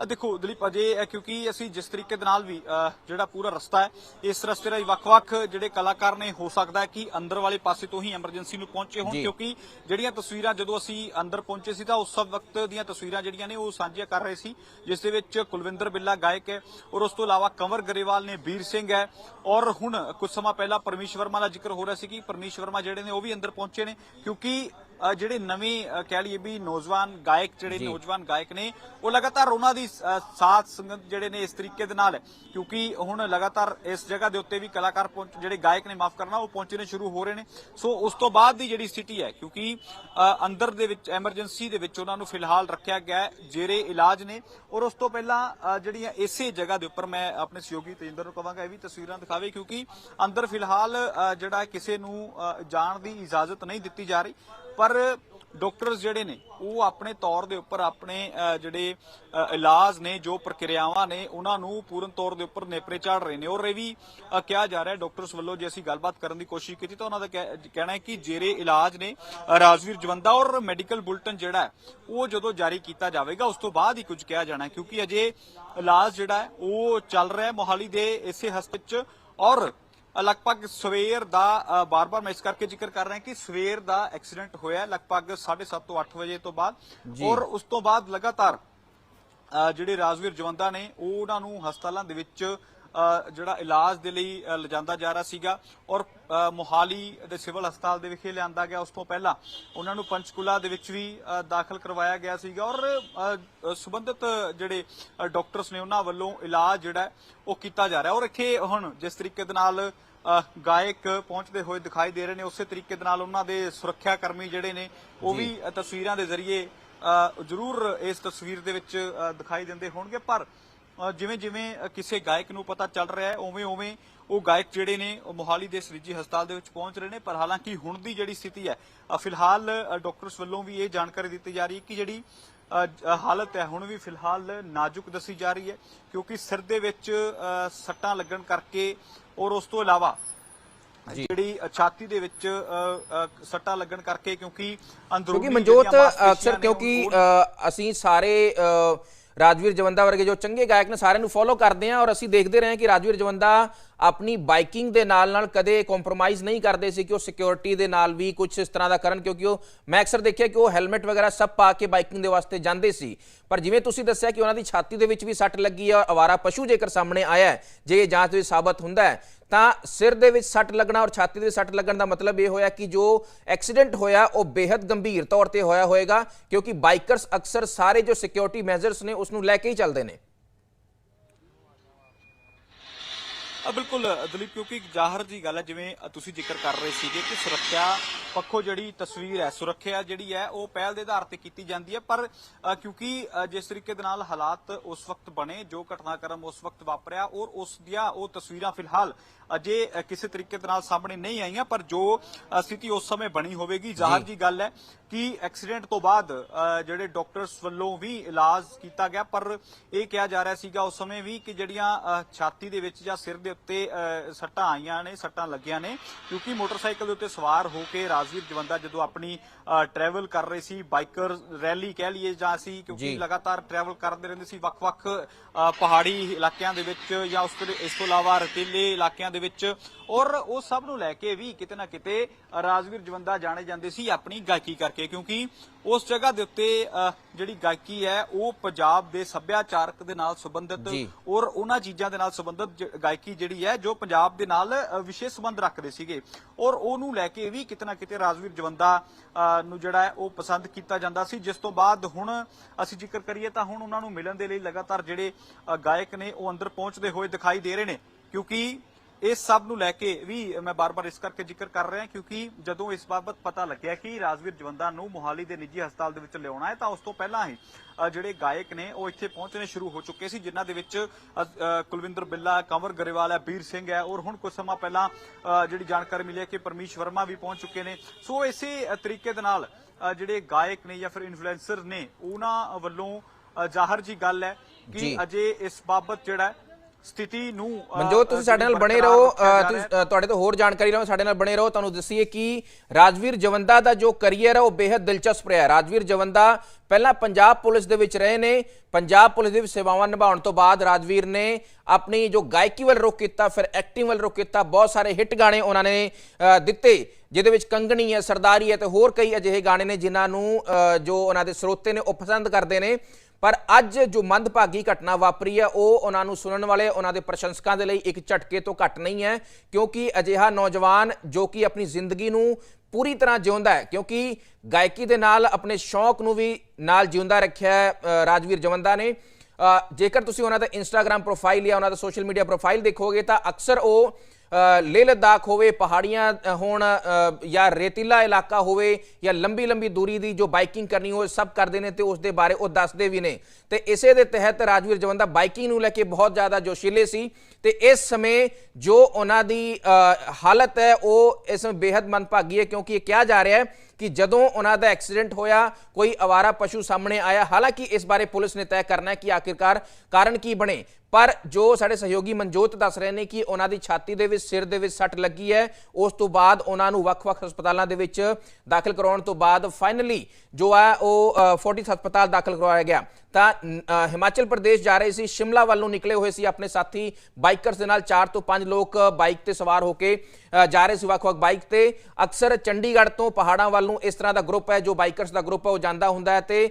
A: ਦੇਖੋ ਦਲੀਪ ਅਜੇ ਕਿਉਂਕਿ ਅਸੀਂ ਜਿਸ ਤਰੀਕੇ ਦੇ ਨਾਲ ਵੀ ਜਿਹੜਾ ਪੂਰਾ ਰਸਤਾ ਹੈ ਇਸ ਰਸਤੇ ਰਾਹੀਂ ਵੱਖ-ਵੱਖ ਜਿਹੜੇ ਕਲਾਕਾਰ ਨੇ ਹੋ ਸਕਦਾ ਹੈ ਕਿ ਅੰਦਰ ਵਾਲੇ ਪਾਸੇ ਤੋਂ ਹੀ ਐਮਰਜੈਂਸੀ ਨੂੰ ਪਹੁੰਚੇ ਹੋਣ। ਕਿਉਂਕਿ ਜਿਹੜੀਆਂ ਤਸਵੀਰਾਂ ਜਦੋਂ ਅਸੀਂ ਅੰਦਰ ਪਹੁੰਚੇ ਸੀ ਤਾਂ ਉਸ ਵਕਤ ਦੀਆਂ ਤਸਵੀਰਾਂ ਜਿਹੜੀਆਂ ਨੇ ਉਹ ਸਾਂਝੀਆਂ ਕਰ ਰਹੇ ਸੀ ਜਿਸ ਦੇ ਵਿੱਚ ਕੁਲਵਿੰਦਰ ਬਿੱਲਾ ਗਾਇਕ ਹੈ ਔਰ ਉਸ ਤੋਂ ਇਲਾਵਾ ਕੰਵਰ ਗਰੇਵਾਲ ਨੇ ਵੀਰ ਸਿੰਘ ਹੈ ਔਰ ਹੁਣ ਕੁਝ ਸਮਾਂ ਪਹਿਲਾਂ ਪਰਮੇਸ਼ ਵਰਮਾ ਦਾ ਜ਼ਿਕਰ ਹੋ ਰਿਹਾ ਸੀ ਕਿ ਪਰਮੇਸ਼ ਵਰਮਾ ਜਿਹੜੇ ਨੇ ਉਹ ਵੀ ਅੰਦਰ ਪਹੁੰਚੇ ਨੇ ਕਿਉਂਕਿ ਜਿਹੜੇ ਨਵੇਂ ਕਹਿ ਲਈਏ ਵੀ ਨੌਜਵਾਨ ਗਾਇਕ ਜਿਹੜੇ। ਨੌਜਵਾਨ ਗਾਇਕ ਨੇ ਉਹ ਲਗਾਤਾਰ ਉਹਨਾਂ ਦੀ ਸਾਥ ਸੰਗਤ ਜਿਹੜੇ ਨੇ ਇਸ ਤਰੀਕੇ ਦੇ ਨਾਲ ਕਿਉਂਕਿ ਹੁਣ ਲਗਾਤਾਰ ਇਸ ਜਗ੍ਹਾ ਦੇ ਉੱਤੇ ਵੀ ਕਲਾਕਾਰ ਪਹੁੰਚ ਜਿਹੜੇ ਗਾਇਕ ਨੇ ਮਾਫ ਕਰਨਾ ਉਹ ਪਹੁੰਚਣੇ ਸ਼ੁਰੂ ਹੋ ਰਹੇ ਨੇ। ਸੋ ਉਸ ਤੋਂ ਬਾਅਦ ਦੀ ਜਿਹੜੀ ਸਥਿਤੀ ਹੈ ਕਿਉਂਕਿ ਅੰਦਰ ਦੇ ਵਿੱਚ ਐਮਰਜੈਂਸੀ ਦੇ ਵਿੱਚ ਉਹਨਾਂ ਨੂੰ ਫਿਲਹਾਲ ਰੱਖਿਆ ਗਿਆ ਜੇਰੇ ਇਲਾਜ ਨੇ। ਔਰ ਉਸ ਤੋਂ ਪਹਿਲਾਂ ਜਿਹੜੀਆਂ ਇਸੇ ਜਗ੍ਹਾ ਦੇ ਉੱਪਰ ਮੈਂ ਆਪਣੇ ਸਹਿਯੋਗੀ ਤੇਜਿੰਦਰ ਨੂੰ ਕਹਾਂਗਾ ਇਹ ਵੀ ਤਸਵੀਰਾਂ ਦਿਖਾਵੇ ਕਿਉਂਕਿ ਅੰਦਰ ਫਿਲਹਾਲ ਜਿਹੜਾ ਕਿਸੇ ਨੂੰ ਜਾਣ ਦੀ ਇਜਾਜ਼ਤ ਨਹੀਂ ਦਿੱਤੀ ਜਾ ਰਹੀ। ਪਰ ਡਾਕਟਰਸ ਜਿਹੜੇ ਨੇ, ਉਹ ਆਪਣੇ ਤੌਰ ਦੇ ਉੱਪਰ ਆਪਣੇ ਜਿਹੜੇ ਇਲਾਜ ਨੇ, ਜੋ ਪ੍ਰਕਿਰਿਆਵਾਂ ਨੇ, ਉਹਨਾਂ ਨੂੰ ਪੂਰਨ ਤੌਰ ਦੇ ਉੱਪਰ ਨੇਪਰੇ ਚਾੜ ਰਹੇ ਨੇ। ਔਰ ਇਹ ਵੀ ਕਿਹਾ ਜਾ ਰਿਹਾ ਡਾਕਟਰਸ ਵੱਲੋਂ ਜੇ ਅਸੀਂ ਗੱਲਬਾਤ ਕਰਨ ਦੀ ਕੋਸ਼ਿਸ਼ ਕੀਤੀ, ਤਾਂ ਉਹਨਾਂ ਦਾ ਕਹਿ- ਕਹਿਣਾ ਹੈ ਕਿ ਜੇਰੇ ਇਲਾਜ ਨੇ ਰਾਜਵੀਰ ਜਵੰਦਾ ਔਰ ਮੈਡੀਕਲ ਬੁਲਟਨ ਜਿਹੜਾ ਹੈ, ਉਹ ਜਦੋਂ ਜਾਰੀ ਕੀਤਾ ਜਾਵੇਗਾ, ਉਸ ਤੋਂ ਬਾਅਦ ਹੀ ਕੁਝ ਕਿਹਾ ਜਾਣਾ ਕਿਉਂਕਿ ਅਜੇ ਇਲਾਜ ਜਿਹੜਾ ਹੈ, ਉਹ ਚੱਲ ਰਿਹਾ ਹੈ ਮੋਹਾਲੀ ਦੇ ਇਸੇ ਹਸਪਤਾਲ 'ਚ ਔਰ ਲਗਭਗ ਸਵੇਰ ਦਾ ਬਾਰ-ਬਾਰ ਮੈਂ ਇਸ ਕਰਕੇ ਜ਼ਿਕਰ ਕਰ ਰਿਹਾ ਕਿ ਸਵੇਰ ਦਾ ਐਕਸੀਡੈਂਟ ਹੋਇਆ ਲਗਭਗ 7:30 ਤੋਂ 8 ਵਜੇ ਤੋਂ ਬਾਅਦ। ਔਰ ਉਸ ਤੋਂ ਬਾਅਦ ਲਗਾਤਾਰ ਜਿਹੜੇ ਰਾਜਵੀਰ ਜਵੰਦਾ ਨੇ ਉਹ ਉਹਨਾਂ ਨੂੰ ਹਸਪਤਾਲਾਂ ਦੇ ਵਿੱਚ ਜਿਹੜਾ ਇਲਾਜ ਦੇ ਲਈ ਲਿਜਾਂਦਾ ਜਾ ਰਿਹਾ ਸੀਗਾ ਔਰ ਮੋਹਾਲੀ ਦੇ ਸਿਵਲ ਹਸਪਤਾਲ ਦੇ ਵਿਖੇ ਲਿਆਂਦਾ ਗਿਆ। ਉਸ ਤੋਂ ਪਹਿਲਾਂ ਉਹਨਾਂ ਨੂੰ ਪੰਚਕੂਲਾ ਦੇ ਵਿੱਚ ਵੀ ਦਾਖਲ ਕਰਵਾਇਆ ਗਿਆ ਸੀਗਾ ਔਰ ਸੰਬੰਧਿਤ ਜਿਹੜੇ ਡਾਕਟਰਸ ਨੇ ਉਹਨਾਂ ਵੱਲੋਂ ਇਲਾਜ ਜਿਹੜਾ ਉਹ ਕੀਤਾ ਜਾ ਰਿਹਾ। ਔਰ ਇੱਥੇ ਹੁਣ ਜਿਸ ਤਰੀਕੇ ਦੇ ਨਾਲ ਗਾਇਕ ਪਹੁੰਚਦੇ ਹੋਏ ਦਿਖਾਈ ਦੇ ਰਹੇ ਨੇ ਉਸੇ ਤਰੀਕੇ ਦੇ ਨਾਲ ਉਹਨਾਂ ਦੇ ਸੁਰੱਖਿਆ ਕਰਮੀ ਜਿਹੜੇ ਨੇ ਉਹ। ਵੀ ਤਸਵੀਰਾਂ ਦੇ ਜ਼ਰੀਏ ਜ਼ਰੂਰ ਇਸ ਤਸਵੀਰ ਦੇ ਵਿੱਚ ਦਿਖਾਈ ਦਿੰਦੇ ਹੋਣਗੇ। ਪਰ ਜਿਵੇਂ ਜਿਵੇਂ ਕਿਸੇ ਗਾਇਕ ਨੂੰ ਪਤਾ ਚੱਲ ਰਿਹਾ ਹੈ ਉਵੇਂ ਉਵੇਂ ਉਹ ਗਾਇਕ ਜਿਹੜੇ ਨੇ ਉਹ ਮੋਹਾਲੀ ਦੇ ਸਰੀਜੀ ਹਸਪਤਾਲ ਦੇ ਵਿੱਚ ਪਹੁੰਚ ਰਹੇ ਨੇ ਪਰ ਹਾਲਾਂਕਿ ਹੁਣ ਦੀ ਜਿਹੜੀ ਸਥਿਤੀ ਹੈ ਫਿਲਹਾਲ ਡਾਕਟਰਸ ਵੱਲੋਂ ਵੀ ਇਹ ਜਾਣਕਾਰੀ ਦਿੱਤੀ ਜਾ ਰਹੀ ਹੈ ਕਿ ਜਿਹੜੀ ਹਾਲਤ ਹੈ ਹੁਣ ਵੀ ਫਿਲਹਾਲ ਨਾਜ਼ੁਕ ਦੱਸੀ ਜਾ ਰਹੀ ਹੈ ਕਿਉਂਕਿ ਸਿਰ ਦੇ ਵਿੱਚ ਸੱਟਾਂ ਲੱਗਣ ਕਰਕੇ ਔਰ ਉਸ ਤੋਂ ਇਲਾਵਾ। ਜਿਹੜੀ ਛਾਤੀ ਦੇ ਵਿੱਚ ਸੱਟਾਂ ਲੱਗਣ ਕਰਕੇ ਕਿਉਂਕਿ ਅੰਦਰੂਨੀ
B: ਕਿਉਂਕਿ ਮਨਜੋਤ ਅਕਸਰ ਕਿਉਂਕਿ ਅਸੀਂ ਸਾਰੇ ਰਾਜਵੀਰ ਜਵੰਦਾ ਵਰਗੇ ਜੋ ਚੰਗੇ ਗਾਇਕ ਨੇ ਸਾਰਿਆਂ ਨੂੰ ਫੋਲੋ ਕਰਦੇ ਹਾਂ ਔਰ ਅਸੀਂ ਦੇਖਦੇ ਰਹੇ ਕਿ ਰਾਜਵੀਰ ਜਵੰਦਾ ਆਪਣੀ ਬਾਈਕਿੰਗ ਦੇ ਨਾਲ ਨਾਲ ਕਦੇ ਕੰਪਰੋਮਾਈਜ਼ ਨਹੀਂ ਕਰਦੇ ਸੀ ਕਿ ਉਹ ਸਿਕਿਉਰਿਟੀ ਦੇ ਨਾਲ ਵੀ ਕੁਝ ਇਸ ਤਰ੍ਹਾਂ ਦਾ ਕਰਨ, ਕਿਉਂਕਿ ਉਹ, ਮੈਂ ਅਕਸਰ ਦੇਖਿਆ ਕਿ ਉਹ ਹੈਲਮਟ ਵਗੈਰਾ ਸਭ ਪਾ ਕੇ ਬਾਈਕਿੰਗ ਦੇ ਵਾਸਤੇ ਜਾਂਦੇ ਸੀ। ਪਰ ਜਿਵੇਂ ਤੁਸੀਂ ਦੱਸਿਆ ਕਿ ਉਹਨਾਂ ਦੀ ਛਾਤੀ ਦੇ ਵਿੱਚ ਵੀ ਸੱਟ ਲੱਗੀ ਹੈ ਔਰ ਅਵਾਰਾ ਪਸ਼ੂ ਜੇਕਰ ਸਾਹਮਣੇ ਆਇਆ ਜੇ ਇਹ ਜਾਂਚ ਵਿੱਚ ਸਾਬਤ ਹੁੰਦਾ ਹੈ, ਤਾਂ ਸਿਰ ਦੇ ਵਿੱਚ ਸੱਟ ਲੱਗਣਾ ਔਰ ਛਾਤੀ ਦੇ ਵਿੱਚ ਸੱਟ ਲੱਗਣ ਦਾ ਮਤਲਬ ਇਹ ਹੋਇਆ ਕਿ ਜੋ ਐਕਸੀਡੈਂਟ ਹੋਇਆ, ਉਹ ਬੇहद ਗੰਭੀਰ ਤੌਰ ਤੇ ਹੋਇਆ ਹੋਏਗਾ, ਕਿਉਂਕਿ ਬਾਈਕਰਸ ਅਕਸਰ ਸਾਰੇ ਜੋ ਸਿਕਿਉਰਿਟੀ ਮੈਜ਼ਰਸ ਨੇ ਉਸ ਨੂੰ ਲੈ ਕੇ ਹੀ ਚੱਲਦੇ ਨੇ
A: ਅ, ਬਿਲਕੁਲ ਦਲੀਪ, ਕਿਉਂਕਿ ਇੱਕ ਜ਼ਾਹਰ ਜੀ ਗੱਲ ਹੈ, ਜਿਵੇਂ ਤੁਸੀਂ ਜ਼ਿਕਰ ਕਰ ਰਹੇ ਸੀਗੇ ਕਿ ਸੁਰੱਖਿਆ ਪੱਖੋਂ ਜਿਹੜੀ ਤਸਵੀਰ ਹੈ, ਸੁਰੱਖਿਆ ਜਿਹੜੀ ਹੈ, ਉਹ ਪਹਿਲ ਦੇ ਆਧਾਰ ਤੇ ਕੀਤੀ ਜਾਂਦੀ ਹੈ, ਪਰ ਕਿਉਂਕਿ ਜਿਸ ਤਰੀਕੇ ਦੇ ਨਾਲ ਹਾਲਾਤ ਉਸ ਵਕਤ ਬਣੇ, ਜੋ ਘਟਨਾਕ੍ਰਮ ਉਸ ਵਕਤ ਵਾਪਰਿਆ ਔਰ ਉਸ ਦੀਆਂ ਉਹ ਤਸਵੀਰਾਂ ਫਿਲਹਾਲ ਅਜੇ ਕਿਸੇ ਤਰੀਕੇ ਦੇ ਨਾਲ ਸਾਹਮਣੇ ਨਹੀਂ ਆਈਆਂ ਪਰ ਜੋ ਸਥਿਤੀ ਉਸ ਸਮੇਂ ਬਣੀ ਹੋਵੇਗੀ ਜ਼ਾਹਰ ਜੀ ਗੱਲ ਹੈ ਕਿ ਐਕਸੀਡੈਂਟ ਤੋਂ ਬਾਅਦ ਜਿਹੜੇ ਡਾਕਟਰਸ ਵੱਲੋਂ ਵੀ ਇਲਾਜ ਕੀਤਾ ਗਿਆ ਪਰ ਇਹ ਕਿਹਾ ਜਾ ਰਿਹਾ ਸੀਗਾ ਉਸ ਸਮੇਂ ਵੀ ਕਿ ਜਿਹੜੀਆਂ ਛਾਤੀ ਦੇ ਵਿੱਚ ਜਾਂ ਸਿਰ ਦੇ ਉੱਤੇ ਸੱਟਾਂ ਆਈਆਂ ਨੇ ਸੱਟਾਂ ਲੱਗੀਆਂ ਨੇ ਕਿਉਂਕਿ ਮੋਟਰਸਾਈਕਲ ਦੇ ਉੱਤੇ ਸਵਾਰ ਹੋ ਕੇ ਰਾਜਵੀਰ ਜਵੰਦਾ ਜਦੋਂ ਆਪਣੀ ਟਰੈਵਲ ਕਰ ਰਹੇ ਸੀ ਬਾਈਕਰ ਰੈਲੀ ਕਹਿ ਲਈਏ ਜਾਂ ਸੀ ਕਿਉਂਕਿ। ਲਗਾਤਾਰ ਟਰੈਵਲ ਕਰਦੇ ਰਹਿੰਦੇ ਸੀ ਵੱਖ-ਵੱਖ ਪਹਾੜੀ ਇਲਾਕਿਆਂ ਦੇ ਵਿੱਚ ਜਾਂ ਉਸ ਇਸ ਤੋਂ ਇਲਾਵਾ ਰਤੀਲੇ ਇਲਾਕਿਆਂ ਦੇ ਵਿੱਚ ਔਰ ਉਹ ਸਭ ਨੂੰ ਲੈ ਕੇ ਵੀ ਕਿਤੇ ਨਾ ਕਿਤੇ ਰਾਜਵੀਰ ਜਵੰਦਾ ਜਾਣੇ ਜਾਂਦੇ ਸੀ ਆਪਣੀ ਗਾਇਕੀ ਕਰਕੇ ਕਿਉਂਕਿ ਉਸ ਜਗ੍ਹਾ ਦੇ ਉੱਤੇ ਜਿਹੜੀ ਗਾਇਕੀ ਹੈ ਉਹ ਪੰਜਾਬ ਦੇ ਸੱਭਿਆਚਾਰਕ ਦੇ ਨਾਲ ਸੰਬੰਧਿਤ। ਔਰ ਉਹਨਾਂ ਚੀਜ਼ਾਂ ਦੇ ਨਾਲ ਸੰਬੰਧਿਤ ਗਾਇਕੀ ਜਿਹੜੀ ਹੈ ਜੋ ਪੰਜਾਬ ਦੇ ਨਾਲ ਵਿਸ਼ੇਸ਼ ਸੰਬੰਧ ਰੱਖਦੇ ਸੀਗੇ। ਔਰ ਉਹਨੂੰ ਲੈ ਕੇ ਵੀ ਕਿਤੇ ਨਾ ਕਿਤੇ ਰਾਜਵੀਰ ਜਵੰਦਾ ਨੂੰ ਜਿਹੜਾ ਹੈ ਉਹ ਪਸੰਦ ਕੀਤਾ ਜਾਂਦਾ ਸੀ। ਜਿਸ ਤੋਂ ਬਾਅਦ ਹੁਣ ਅਸੀਂ ਜ਼ਿਕਰ ਕਰੀਏ ਤਾਂ ਹੁਣ ਉਹਨਾਂ ਨੂੰ ਮਿਲਣ ਦੇ ਲਈ ਲਗਾਤਾਰ ਜਿਹੜੇ ਗਾਇਕ ਨੇ ਉਹ ਅੰਦਰ ਪਹੁੰਚਦੇ ਹੋਏ ਦਿਖਾਈ ਦੇ ਰਹੇ ਨੇ। ਕਿਉਂਕਿ ਇਸ ਸਭ ਨੂੰ ਲੈ ਕੇ ਵੀ ਮੈਂ ਬਾਰ-ਬਾਰ ਇਸ ਕਰਕੇ ਜ਼ਿਕਰ ਕਰ ਰਿਹਾ ਕਿਉਂਕਿ ਜਦੋਂ ਇਸ ਬਾਬਤ ਪਤਾ ਲੱਗਿਆ ਕਿ ਰਾਜਵੀਰ ਜਵੰਦਾ ਨੂੰ ਮੋਹਾਲੀ ਦੇ ਨਿੱਜੀ ਹਸਪਤਾਲ ਦੇ ਵਿੱਚ ਲਿਆਉਣਾ ਹੈ ਤਾਂ ਉਸ ਤੋਂ ਪਹਿਲਾਂ ਹੀ ਜਿਹੜੇ ਗਾਇਕ ਨੇ ਉਹ ਇੱਥੇ ਪਹੁੰਚਣੇ ਸ਼ੁਰੂ ਹੋ ਚੁੱਕੇ ਸੀ ਜਿਨ੍ਹਾਂ ਦੇ ਵਿੱਚ ਕੁਲਵਿੰਦਰ ਬਿੱਲਾ ਕੰਵਰ ਗਰੇਵਾਲ ਹੈ ਵੀਰ ਸਿੰਘ ਹੈ ਔਰ ਹੁਣ ਕੁਝ ਸਮਾਂ ਪਹਿਲਾਂ ਜਿਹੜੀ ਜਾਣਕਾਰੀ ਮਿਲੀ ਹੈ ਕਿ ਪਰਮੀਸ਼ ਵਰਮਾ ਵੀ ਪਹੁੰਚ ਚੁੱਕੇ ਨੇ ਸੋ ਇਸੇ ਤਰੀਕੇ ਦੇ ਨਾਲ ਜਿਹੜੇ ਗਾਇਕ ਨੇ ਜਾਂ ਫਿਰ ਇਨਫਲੂਐਂਸਰ ਨੇ ਉਹਨਾਂ ਵੱਲੋਂ ਜ਼ਾਹਰ ਜੀ ਗੱਲ ਹੈ ਕਿ। ਅਜੇ ਇਸ ਬਾਬਤ ਜਿਹੜਾ ਸਥਿਤੀ ਨੂੰ
B: ਮਨਜੋਤ ਤੁਸੀਂ ਸਾਡੇ ਨਾਲ ਬਣੇ ਰਹੋ। ਤੁਹਾਡੇ ਤੋਂ ਹੋਰ ਜਾਣਕਾਰੀ ਲਵਾਂ ਸਾਡੇ ਨਾਲ ਬਣੇ ਰਹੋ। ਤੁਹਾਨੂੰ ਦੱਸੀਏ ਕਿ ਰਾਜਵੀਰ ਜਵੰਦਾ ਦਾ ਜੋ ਕੈਰੀਅਰ ਹੈ ਉਹ ਬੇहद ਦਿਲਚਸਪ ਰਿਹਾ ਰਾਜਵੀਰ ਜਵੰਦਾ ਪਹਿਲਾਂ ਪੰਜਾਬ ਪੁਲਿਸ ਦੇ ਵਿੱਚ ਰਹੇ ਨੇ। ਪੰਜਾਬ ਪੁਲਿਸ ਦੇ ਵਿੱਚ ਸੇਵਾਵਾਂ ਨਿਭਾਉਣ ਤੋਂ ਬਾਅਦ ਰਾਜਵੀਰ ਨੇ ਆਪਣੀ ਜੋ ਗਾਇਕੀ ਵੱਲ ਰੁਖ ਕੀਤਾ ਫਿਰ ਐਕਟਿੰਗ ਵੱਲ ਰੁਖ ਕੀਤਾ। ਬਹੁਤ ਸਾਰੇ ਹਿੱਟ ਗਾਣੇ ਉਹਨਾਂ ਨੇ ਦਿੱਤੇ ਜਿਹਦੇ ਵਿੱਚ ਕੰਗਣੀ ਹੈ ਸਰਦਾਰੀ ਹੈ ਤੇ ਹੋਰ ਕਈ ਅਜਿਹੇ ਗਾਣੇ ਨੇ ਜਿਨ੍ਹਾਂ ਨੂੰ ਜੋ ਉਹਨਾਂ ਦੇ ਸਰੋਤੇ ਨੇ ਉਹ ਪਸੰਦ ਕਰਦੇ ਨੇ। ਪਰ ਅੱਜ ਜੋ ਮੰਦਭਾਗੀ ਘਟਨਾ ਵਾਪਰੀ ਹੈ, ਉਹ ਉਹਨਾਂ ਨੂੰ ਸੁਣਨ ਵਾਲੇ, ਉਹਨਾਂ ਦੇ ਪ੍ਰਸ਼ੰਸਕਾਂ ਦੇ ਲਈ ਇੱਕ ਝਟਕੇ ਤੋਂ ਘੱਟ ਨਹੀਂ ਹੈ, ਕਿਉਂਕਿ ਅਜਿਹਾ ਨੌਜਵਾਨ ਜੋ ਕਿ ਆਪਣੀ ਜ਼ਿੰਦਗੀ ਨੂੰ ਪੂਰੀ ਤਰ੍ਹਾਂ ਜਿਉਂਦਾ ਹੈ, ਕਿਉਂਕਿ ਗਾਇਕੀ ਦੇ ਨਾਲ ਆਪਣੇ ਸ਼ੌਕ ਨੂੰ ਵੀ ਨਾਲ ਜਿਉਂਦਾ ਰੱਖਿਆ ਹੈ ਰਾਜਵੀਰ ਜਵੰਦਾ ਨੇ। ਜੇਕਰ ਤੁਸੀਂ ਉਹਨਾਂ ਦਾ ਇੰਸਟਾਗ੍ਰam ਪ੍ਰੋਫਾਈਲ ਜਾਂ ਉਹਨਾਂ ਦਾ ਸੋਸ਼ਲ ਮੀਡੀਆ ਪ੍ਰੋਫਾਈਲ ਦੇਖੋਗੇ, ਤਾਂ ਅਕਸਰ ਉਹ ਲੇਹ ਲਦਾਖ ਹੋਵੇ, ਪਹਾੜੀਆਂ ਹੋਣ ਜਾਂ ਰੇਤੀਲਾ ਇਲਾਕਾ ਹੋਵੇ ਜਾਂ ਲੰਬੀ ਲੰਬੀ ਦੂਰੀ ਦੀ ਜੋ ਬਾਈਕਿੰਗ ਕਰਨੀ ਹੋਵੇ ਸਭ ਕਰਦੇ ਨੇ ਤੇ ਉਸ ਦੇ ਬਾਰੇ ਉਹ ਦੱਸਦੇ ਵੀ ਨੇ। ਤੇ ਇਸੇ ਦੇ ਤਹਿਤ ਰਾਜਵੀਰ ਜਵੰਦਾ ਬਾਈਕਿੰਗ ਨੂੰ ਲੈ ਕੇ ਬਹੁਤ ਜ਼ਿਆਦਾ ਜੋਸ਼ੀਲੇ ਸੀ ਤੇ ਇਸ ਸਮੇਂ ਜੋ ਉਹਨਾਂ ਦੀ ਹਾਲਤ ਹੈ, ਉਹ ਇਸ ਸਮੇਂ ਬੇहद ਮੰਦਭਾਗੀ ਹੈ ਕਿਉਂਕਿ ਇਹ ਕਿਹਾ ਜਾ ਰਿਹਾ ਹੈ ਕਿ ਜਦੋਂ ਉਹਨਾਂ ਦਾ ਐਕਸੀਡੈਂਟ ਹੋਇਆ ਕੋਈ ਅਵਾਰਾ ਪਸ਼ੂ ਸਾਹਮਣੇ ਆਇਆ। ਹਾਲਾਂਕਿ ਇਸ ਬਾਰੇ ਪੁਲਿਸ ਨੇ ਤੈਅ ਕਰਨਾ ਹੈ ਕਿ ਆਖਿਰਕਾਰ ਕਾਰਨ ਕੀ ਬਣੇ। ਪਰ ਜੋ ਸਾਡੇ ਸਹਿਯੋਗੀ ਮਨਜੋਤ ਦੱਸ ਰਹੇ ਨੇ ਕਿ ਉਹਨਾਂ ਦੀ ਛਾਤੀ ਦੇ ਵਿੱਚ ਸਿਰ ਦੇ ਵਿੱਚ ਸੱਟ ਲੱਗੀ ਹੈ ਉਸ ਤੋਂ ਬਾਅਦ ਉਹਨਾਂ ਨੂੰ ਵੱਖ-ਵੱਖ ਹਸਪਤਾਲਾਂ ਦੇ ਵਿੱਚ ਦਾਖਲ ਕਰਵਾਉਣ ਤੋਂ ਬਾਅਦ ਫਾਈਨਲੀ ਜੋ ਹੈ ਉਹ ਅ, ਫੋਰਟਿਸ ਹਸਪਤਾਲ ਦਾਖਲ ਕਰਵਾਇਆ ਗਿਆ। ਤਾਂ ਹਿਮਾਚਲ ਪ੍ਰਦੇਸ਼ ਜਾ ਰਹੇ ਸੀ, ਸ਼ਿਮਲਾ ਵੱਲੋਂ ਨਿਕਲੇ ਹੋਏ ਸੀ ਆਪਣੇ ਸਾਥੀ ਬਾਈਕਰਸ ਦੇ ਨਾਲ 4 ਤੋਂ 5 ਲੋਕ ਬਾਈਕ ਤੇ ਸਵਾਰ ਹੋ ਕੇ ਜਾ ਰਹੇ ਸੀ ਵੱਖ-ਵੱਖ ਬਾਈਕ ਤੇ। ਅਕਸਰ ਚੰਡੀਗੜ੍ਹ ਤੋਂ ਪਹਾੜਾਂ ਵੱਲ ਨੂੰ ਇਸ ਤਰ੍ਹਾਂ ਦਾ ਗਰੁੱਪ ਹੈ, ਜੋ ਬਾਈਕਰਸ ਦਾ ਗਰੁੱਪ ਹੈ, ਉਹ ਜਾਂਦਾ ਹੁੰਦਾ ਹੈ ਤੇ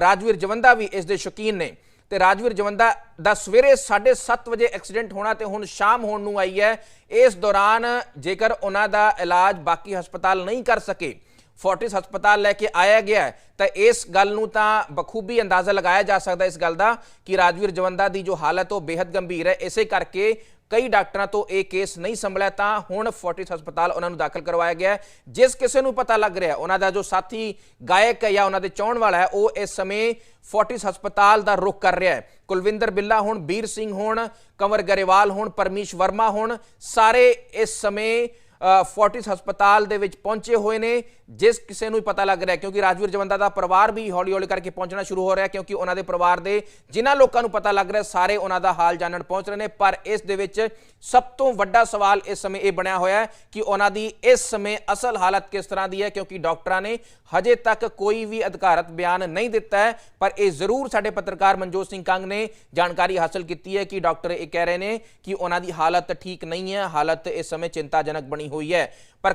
B: ਰਾਜਵੀਰ ਜਵੰਦਾ ਵੀ ਇਸ ਦੇ ਸ਼ੌਕੀਨ ਨੇ। ਤੇ ਰਾਜਵੀਰ ਜਵੰਦਾ ਦਾ ਸਵੇਰੇ 7:30 ਵਜੇ ਐਕਸੀਡੈਂਟ ਹੋਣਾ ਤੇ ਹੁਣ ਸ਼ਾਮ ਹੋਣ ਨੂੰ ਆਈ ਹੈ। ਇਸ ਦੌਰਾਨ ਜੇਕਰ ਉਹਨਾਂ ਦਾ ਇਲਾਜ ਬਾਕੀ ਹਸਪਤਾਲ ਨਹੀਂ ਕਰ ਸਕੇ ਫੋਰਟਿਸ ਹਸਪਤਾਲ ਲੈ ਕੇ ਆਇਆ ਗਿਆ ਹੈ, ਤਾਂ ਇਸ ਗੱਲ ਨੂੰ ਤਾਂ ਬਖੂਬੀ ਅੰਦਾਜ਼ਾ ਲਗਾਇਆ ਜਾ ਸਕਦਾ ਇਸ ਗੱਲ ਦਾ ਕਿ ਰਾਜਵੀਰ ਜਵੰਦਾ ਦੀ ਜੋ ਹਾਲਤ ਉਹ ਬੇहद ਗੰਭੀਰ ਹੈ। ਇਸੇ ਕਰਕੇ ਕਈ ਡਾਕਟਰਾਂ ਤੋਂ ਇਹ ਕੇਸ ਨਹੀਂ ਸੰਭਲਿਆ ਤਾਂ ਹੁਣ ਫੋਰਟਿਸ ਹਸਪਤਾਲ ਉਹਨਾਂ ਨੂੰ ਦਾਖਲ ਕਰਵਾਇਆ ਗਿਆ ਜਿਸ ਕਿਸੇ ਨੂੰ ਪਤਾ ਲੱਗ ਰਿਹਾ ਉਹਨਾਂ ਦਾ ਜੋ ਸਾਥੀ ਗਾਇਕ ਹੈ ਜਾਂ ਉਹਨਾਂ ਦੇ ਚਾਹਣ ਵਾਲਾ ਹੈ ਉਹ ਇਸ ਸਮੇਂ ਫੋਰਟਿਸ ਹਸਪਤਾਲ ਦਾ ਰੁਖ ਕਰ ਰਿਹਾ ਹੈ। ਕੁਲਵਿੰਦਰ ਬਿੱਲਾ ਹੋਣ ਬੀਰ ਸਿੰਘ ਹੋਣ ਕੰਵਰ ਗਰੇਵਾਲ ਹੋਣ ਪਰਮੀਸ਼ ਵਰਮਾ ਹੋਣ ਸਾਰੇ ਇਸ ਸਮੇਂ ਫੋਰਟਿਸ ਹਸਪਤਾਲ ਦੇ ਵਿੱਚ ਪਹੁੰਚੇ ਹੋਏ ਨੇ, ਜਿਸ ਕਿਸੇ ਨੂੰ ਪਤਾ ਲੱਗ ਰਿਹਾ ਕਿਉਂਕਿ ਰਾਜਵੀਰ ਜਵੰਦਾ ਦਾ ਪਰਿਵਾਰ ਵੀ ਹੌਲੀ ਹੌਲੀ ਕਰਕੇ ਪਹੁੰਚਣਾ ਸ਼ੁਰੂ ਹੋ ਰਿਹਾ ਕਿਉਂਕਿ ਉਹਨਾਂ ਦੇ ਪਰਿਵਾਰ ਦੇ ਜਿਨ੍ਹਾਂ ਲੋਕਾਂ ਨੂੰ ਪਤਾ ਲੱਗ ਰਿਹਾ ਸਾਰੇ ਉਹਨਾਂ ਦਾ ਹਾਲ ਜਾਣਨ ਪਹੁੰਚ ਰਹੇ ਨੇ, ਪਰ ਇਸ ਦੇ ਵਿੱਚ ਸਭ ਤੋਂ ਵੱਡਾ ਸਵਾਲ ਇਸ ਸਮੇਂ ਇਹ ਬਣਿਆ ਹੋਇਆ ਹੈ ਕਿ ਉਹਨਾਂ ਦੀ ਇਸ ਸਮੇਂ ਅਸਲ ਹਾਲਤ ਕਿਸ ਤਰ੍ਹਾਂ ਦੀ ਹੈ, ਕਿਉਂਕਿ ਡਾਕਟਰਾਂ ਨੇ ਹਜੇ ਤੱਕ ਕੋਈ ਵੀ ਅਧਿਕਾਰਤ ਬਿਆਨ ਨਹੀਂ ਦਿੱਤਾ ਹੈ, ਪਰ ਇਹ ਜ਼ਰੂਰ ਸਾਡੇ ਪੱਤਰਕਾਰ ਮਨਜੋਤ ਸਿੰਘ ਕੰਗ ਨੇ ਜਾਣਕਾਰੀ ਹਾਸਲ ਕੀਤੀ ਹੈ ਕਿ ਡਾਕਟਰ ਇਹ ਕਹਿ ਰਹੇ ਨੇ ਕਿ ਉਹਨਾਂ ਦੀ ਹਾਲਤ ਠੀਕ ਨਹੀਂ ਹੈ, ਹਾਲਤ ਇਸ ਸਮੇਂ ਚਿੰਤਾਜਨਕ ਬਣੀ ਹੋਈ ਹੈ। ਪਰ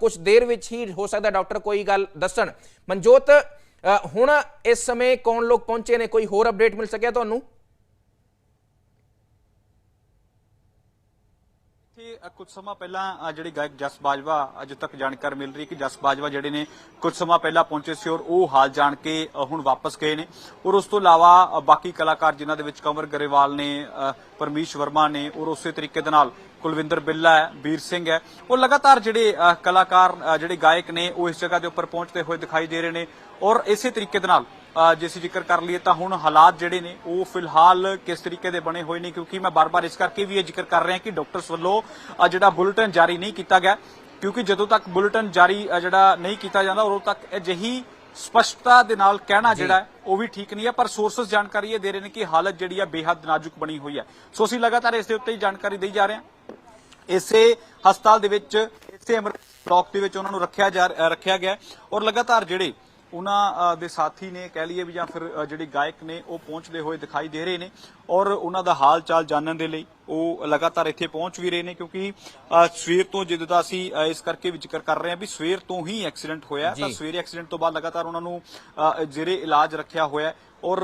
B: ਕੁਝ ਦੇਰ ਵਿੱਚ ਹੀ ਹੋ ਸਕਦਾ ਡਾਕਟਰ ਕੋਈ ਗੱਲ ਦੱਸਣ। ਮਨਜੋਤ ਹੁਣ ਇਸ ਸਮੇਂ ਕੌਣ ਲੋਕ ਪਹੁੰਚੇ ਨੇ? ਕੋਈ ਹੋਰ ਅਪਡੇਟ ਮਿਲ ਸਕਿਆ ਤੁਹਾਨੂੰ?
A: ਇੱਥੇ ਕੁਝ ਸਮਾਂ ਪਹਿਲਾਂ ਜਿਹੜੇ ਗਾਇਕ ਜਸ ਬਾਜਵਾ ਅਜੇ ਤੱਕ ਜਾਣਕਾਰੀ ਮਿਲ ਰਹੀ ਕਿ ਜਸ ਬਾਜਵਾ ਜਿਹੜੇ ਨੇ ਕੁਝ ਸਮਾਂ ਪਹਿਲਾਂ ਪਹੁੰਚੇ ਸੀ ਔਰ ਉਹ ਹਾਲ ਜਾਣ ਕੇ ਹੁਣ ਵਾਪਸ ਗਏ ਨੇ। ਔਰ ਉਸ ਤੋਂ ਇਲਾਵਾ ਬਾਕੀ ਕਲਾਕਾਰ ਜਿਨ੍ਹਾਂ ਦੇ ਵਿੱਚ ਕੰਵਰ ਗਰੇਵਾਲ ਨੇ ਅ, ਪਰਮੀਸ਼ ਵਰਮਾ ਨੇ ਔਰ ਉਸੇ ਤਰੀਕੇ ਦੇ ਨਾਲ ਕੁਲਵਿੰਦਰ ਬਿੱਲਾ ਹੈ, ਵੀਰ ਸਿੰਘ ਹੈ। ਉਹ ਲਗਾਤਾਰ ਜਿਹੜੇ ਕਲਾਕਾਰ ਜਿਹੜੇ ਗਾਇਕ ਨੇ, ਉਹ ਇਸ ਜਗ੍ਹਾ ਦੇ ਉੱਪਰ ਪਹੁੰਚਦੇ ਹੋਏ ਦਿਖਾਈ ਦੇ ਰਹੇ ਨੇ। ਔਰ ਇਸੇ ਤਰੀਕੇ ਦੇ ਨਾਲ ਜੇ ਅਸੀਂ ਜ਼ਿਕਰ ਕਰ ਲਈਏ ਤਾਂ ਹੁਣ ਹਾਲਾਤ ਜਿਹੜੇ ਨੇ, ਉਹ ਫਿਲਹਾਲ ਕਿਸ ਤਰੀਕੇ ਦੇ ਬਣੇ ਹੋਏ ਨੇ, ਕਿਉਂਕਿ ਮੈਂ ਬਾਰ-ਬਾਰ ਇਸ ਕਰਕੇ ਵੀ ਇਹ ਜ਼ਿਕਰ ਕਰ ਰਿਹਾ ਕਿ ਡਾਕਟਰਸ ਵੱਲੋਂ ਜਿਹੜਾ ਬੁਲੇਟਿਨ ਜਾਰੀ ਨਹੀਂ ਕੀਤਾ ਗਿਆ। ਕਿਉਂਕਿ ਜਦੋਂ ਤੱਕ ਬੁਲੇਟਿਨ ਜਾਰੀ ਜਿਹੜਾ ਨਹੀਂ ਕੀਤਾ ਜਾਂਦਾ, ਉਦੋਂ ਤੱਕ ਅਜਿਹੀ ਸਪਸ਼ਟਤਾ ਦੇ ਨਾਲ ਕਹਿਣਾ ਜਿਹੜਾ ਉਹ ਵੀ ਠੀਕ ਨਹੀਂ ਹੈ ਪਰ ਸੋਰਸਸ ਜਾਣਕਾਰੀ ਇਹ ਦੇ ਰਹੇ ਨੇ ਕਿ ਹਾਲਤ ਜਿਹੜੀ ਹੈ ਬੇਹੱਦ ਨਾਜ਼ੁਕ ਬਣੀ ਹੋਈ ਹੈ। ਸੋ ਅਸੀਂ ਲਗਾਤਾਰ ਇਸ ਦੇ ਉੱਤੇ ਹੀ ਜਾਣਕਾਰੀ ਦੇਈ ਜਾ ਰਹੇ ਹਾਂ। ਇਸੇ ਹਸਪਤਾਲ ਦੇ ਵਿੱਚ ਇਸੇ ਅਮਰ ਬਲਾਕ ਦੇ ਵਿੱਚ ਉਹਨਾਂ ਨੂੰ ਰੱਖਿਆ ਜਾ ਰੱਖਿਆ ਗਿਆ ਔਰ ਲਗਾਤਾਰ ਜਿਹੜੇ ਉਹਨਾਂ ਦੇ ਸਾਥੀ ਨੇ ਕਹਿ ਲਈਏ ਵੀ ਜਾਂ ਫਿਰ ਜਿਹੜੇ ਗਾਇਕ ਨੇ ਉਹ ਪਹੁੰਚਦੇ ਹੋਏ ਦਿਖਾਈ ਦੇ ਰਹੇ ਨੇ। ਔਰ ਉਹਨਾਂ ਦਾ ਹਾਲ ਚਾਲ ਜਾਣਨ ਦੇ ਲਈ ਉਹ ਲਗਾਤਾਰ ਇੱਥੇ ਪਹੁੰਚ ਵੀ ਰਹੇ ਨੇ ਕਿਉਂਕਿ ਸਵੇਰ ਤੋਂ ਜਿੱਦਾਂ ਦਾ ਅਸੀਂ ਇਸ ਕਰਕੇ ਵੀ ਜ਼ਿਕਰ ਕਰ ਰਹੇ ਹਾਂ ਵੀ ਸਵੇਰ ਤੋਂ ਹੀ ਐਕਸੀਡੈਂਟ ਹੋਇਆ ਤਾਂ। ਸਵੇਰੇ ਐਕਸੀਡੈਂਟ ਤੋਂ ਬਾਅਦ ਲਗਾਤਾਰ ਉਹਨਾਂ ਨੂੰ ਜ਼ੇਰੇ ਇਲਾਜ ਰੱਖਿਆ ਹੋਇਆ ਔਰ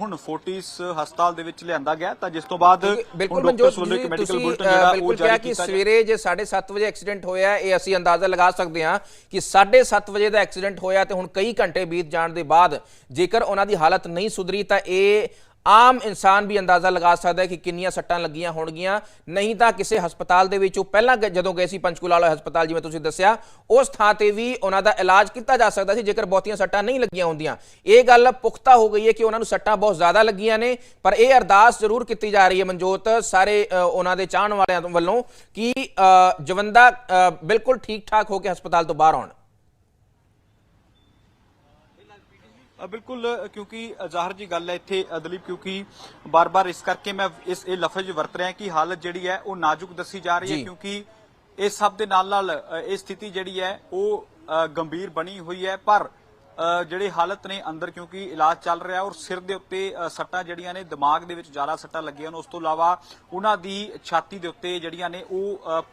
A: ਹੁਣ ਫੋਰਟਿਸ ਹਸਪਤਾਲ ਦੇ ਵਿੱਚ ਲਿਆਂਦਾ ਗਿਆ ਤਾਂ ਜਿਸ ਤੋਂ ਬਾਅਦ
B: ਬਿਲਕੁਲ ਮਨਜੋਤ ਜੀ ਤੁਸੀਂ
A: ਜਿਹੜਾ
B: ਬਿਲਕੁਲ ਕਿਹਾ ਕਿ ਸਵੇਰੇ ਜੇ 7:30 ਵਜੇ ਐਕਸੀਡੈਂਟ ਹੋਇਆ ਇਹ ਅਸੀਂ ਅੰਦਾਜ਼ਾ ਲਗਾ ਸਕਦੇ ਹਾਂ ਕਿ 7:30 ਵਜੇ ਦਾ ਐਕਸੀਡੈਂਟ ਹੋਇਆ ਤੇ ਹੁਣ ਕਈ ਘੰਟੇ ਬੀਤ ਜਾਣ ਦੇ ਬਾਅਦ ਜੇਕਰ ਉਹਨਾਂ ਦੀ ਹਾਲਤ ਨਹੀਂ ਸੁਧਰੀ ਤਾਂ ਇਹ ਆਮ ਇਨਸਾਨ ਵੀ ਅੰਦਾਜ਼ਾ ਲਗਾ ਸਕਦਾ ਹੈ ਕਿ ਕਿੰਨੀਆਂ ਸੱਟਾਂ ਲੱਗੀਆਂ ਹੋਣਗੀਆਂ। ਨਹੀਂ ਤਾਂ ਕਿਸੇ ਹਸਪਤਾਲ ਦੇ ਵਿੱਚ ਉਹ ਪਹਿਲਾਂ ਗ- ਜਦੋਂ ਗਏ ਸੀ ਪੰਚਕੂਲਾ ਵਾਲਾ ਹਸਪਤਾਲ ਜਿਵੇਂ ਤੁਸੀਂ ਦੱਸਿਆ ਉਸ ਥਾਂ ਤੇ ਵੀ ਉਹਨਾਂ ਦਾ ਇਲਾਜ ਕੀਤਾ ਜਾ ਸਕਦਾ ਸੀ ਜੇਕਰ ਬਹੁਤੀਆਂ ਸੱਟਾਂ ਨਹੀਂ ਲੱਗੀਆਂ ਹੁੰਦੀਆਂ। ਇਹ ਗੱਲ ਪੁਖਤਾ ਹੋ ਗਈ ਹੈ ਕਿ ਉਹਨਾਂ ਨੂੰ ਸੱਟਾਂ ਬਹੁਤ ਜ਼ਿਆਦਾ ਲੱਗੀਆਂ ਨੇ ਪਰ ਇਹ ਅਰਦਾਸ ਜ਼ਰੂਰ ਕੀਤੀ ਜਾ ਰਹੀ ਹੈ ਮਨਜੋਤ ਸਾਰੇ ਅ, ਉਹਨਾਂ ਦੇ ਚਾਹਣ ਵਾਲਿਆਂ ਵੱਲੋਂ ਕਿ ਅ, ਜਵੰਦਾ ਅ, ਬਿਲਕੁਲ ਠੀਕ ਠਾਕ ਹੋ ਕੇ ਹਸਪਤਾਲ ਤੋਂ ਬਾਹਰ ਆਉਣ
A: ਅ, ਬਿਲਕੁਲ ਕਿਉਂਕਿ ਜ਼ਾਹਰ ਜੀ ਗੱਲ ਹੈ ਇੱਥੇ ਦਲੀਪ ਕਿਉਂਕਿ ਬਾਰ-ਬਾਰ ਇਸ ਕਰਕੇ ਮੈਂ ਇਸ ਇਹ ਲਫ਼ਜ਼ ਵਰਤ ਰਿਹਾ ਕਿ ਹਾਲਤ ਜਿਹੜੀ ਹੈ ਉਹ ਨਾਜ਼ੁਕ ਦੱਸੀ ਜਾ ਰਹੀ ਹੈ। ਕਿਉਂਕਿ ਇਸ ਸਭ ਦੇ ਨਾਲ ਨਾਲ ਇਹ ਸਥਿਤੀ ਜਿਹੜੀ ਹੈ ਉਹ ਗੰਭੀਰ ਬਣੀ ਹੋਈ ਹੈ ਪਰ ਜਿਹੜੇ ਹਾਲਤ ਨੇ ਅੰਦਰ ਕਿਉਂਕਿ ਇਲਾਜ ਚੱਲ ਰਿਹਾ ਔਰ ਸਿਰ ਦੇ ਉੱਤੇ ਸੱਟਾਂ ਜਿਹੜੀਆਂ ਨੇ, ਦਿਮਾਗ ਦੇ ਵਿੱਚ ਜ਼ਿਆਦਾ ਸੱਟਾਂ ਲੱਗੀਆਂ ਨੇ। ਉਸ ਤੋਂ ਇਲਾਵਾ ਉਹਨਾਂ ਦੀ ਛਾਤੀ ਦੇ ਉੱਤੇ ਜਿਹੜੀਆਂ ਨੇ, ਉਹ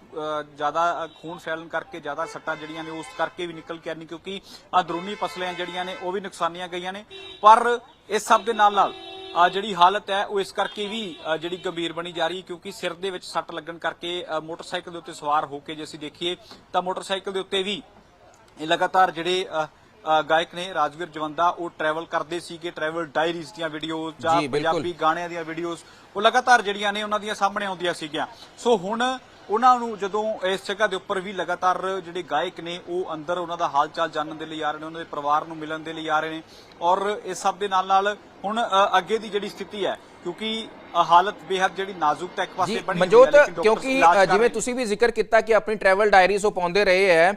A: ਜ਼ਿਆਦਾ ਖੂਨ ਫੈਲਣ ਕਰਕੇ ਜ਼ਿਆਦਾ ਸੱਟਾਂ ਜਿਹੜੀਆਂ ਨੇ, ਉਸ ਕਰਕੇ ਵੀ ਨਿਕਲ ਕੇ ਆਨੀ ਕਿਉਂਕਿ ਅੰਦਰੂਨੀ ਪਸਲੀਆਂ ਜਿਹੜੀਆਂ ਨੇ, ਉਹ ਵੀ ਨੁਕਸਾਨੀਆਂ ਗਈਆਂ ਨੇ। ਪਰ ਇਸ ਸਭ ਦੇ ਨਾਲ ਨਾਲ ਆ ਜਿਹੜੀ ਹਾਲਤ ਹੈ, ਉਹ ਇਸ ਕਰਕੇ ਵੀ ਜਿਹੜੀ ਗੰਭੀਰ ਬਣੀ ਜਾ ਰਹੀ ਕਿਉਂਕਿ ਸਿਰ ਦੇ ਵਿੱਚ ਸੱਟ ਲੱਗਣ ਕਰਕੇ ਮੋਟਰਸਾਈਕਲ ਦੇ ਉੱਤੇ ਸਵਾਰ ਹੋ ਕੇ ਜੇ ਅਸੀਂ ਦੇਖੀਏ, ਤਾਂ ਮੋਟਰਸਾਈਕਲ ਦੇ ਉੱਤੇ ਵੀ ਲਗਾਤਾਰ ਜਿਹੜੇ ਗਾਇਕ ਨੇ ਰਾਜਵੀਰ ਜਵੰਦਾ ਉਹ ਟਰੈਵਲ ਕਰਦੇ ਸੀਗੇ ਟਰੈਵਲ ਡਾਇਰੀਜ਼ ਦੀਆਂ ਵੀਡੀਓਜ਼ ਜਾਂ। ਪੰਜਾਬੀ ਗਾਣਿਆਂ ਦੀਆਂ ਵੀਡੀਓਜ਼ ਉਹ ਲਗਾਤਾਰ ਜਿਹੜੀਆਂ ਨੇ ਉਹਨਾਂ ਦੀਆਂ ਸਾਹਮਣੇ ਆਉਂਦੀਆਂ ਸੀਗੀਆਂ ਸੋ ਹੁਣ ਉਹਨਾਂ ਨੂੰ ਜਦੋਂ ਇਸ ਜਗ੍ਹਾ ਦੇ ਉੱਪਰ ਵੀ ਲਗਾਤਾਰ ਜਿਹੜੇ ਗਾਇਕ ਨੇ ਉਹ ਅੰਦਰ ਉਹਨਾਂ ਦਾ ਹਾਲ ਚਾਲ ਜਾਣਨ ਦੇ ਲਈ ਆ ਰਹੇ ਨੇ ਉਹਨਾਂ ਦੇ ਪਰਿਵਾਰ ਨੂੰ ਮਿਲਣ ਦੇ ਲਈ ਆ ਰਹੇ ਨੇ ਔਰ ਇਸ ਸਭ ਦੇ ਨਾਲ ਨਾਲ ਹੁਣ ਅੱਗੇ ਦੀ ਜਿਹੜੀ ਸਥਿਤੀ ਹੈ ਕਿਉਂਕਿ ਹਾਲਤ ਬੇहद ਜਿਹੜੀ ਨਾਜ਼ੁਕ ਤਾਂ ਇੱਕ ਪਾਸੇ ਬਣੀ ਹੋਈ ਹੈ,
B: ਮਨਜੋਤ ਕਿਉਂਕਿ ਜਿਵੇਂ। ਤੁਸੀਂ ਵੀ ਜ਼ਿਕਰ ਕੀਤਾ ਕਿ ਆਪਣੀ ਟਰੈਵਲ ਡਾਇਰੀਜ਼ ਉਹ ਪਾਉਂਦੇ ਰਹੇ ਹੈ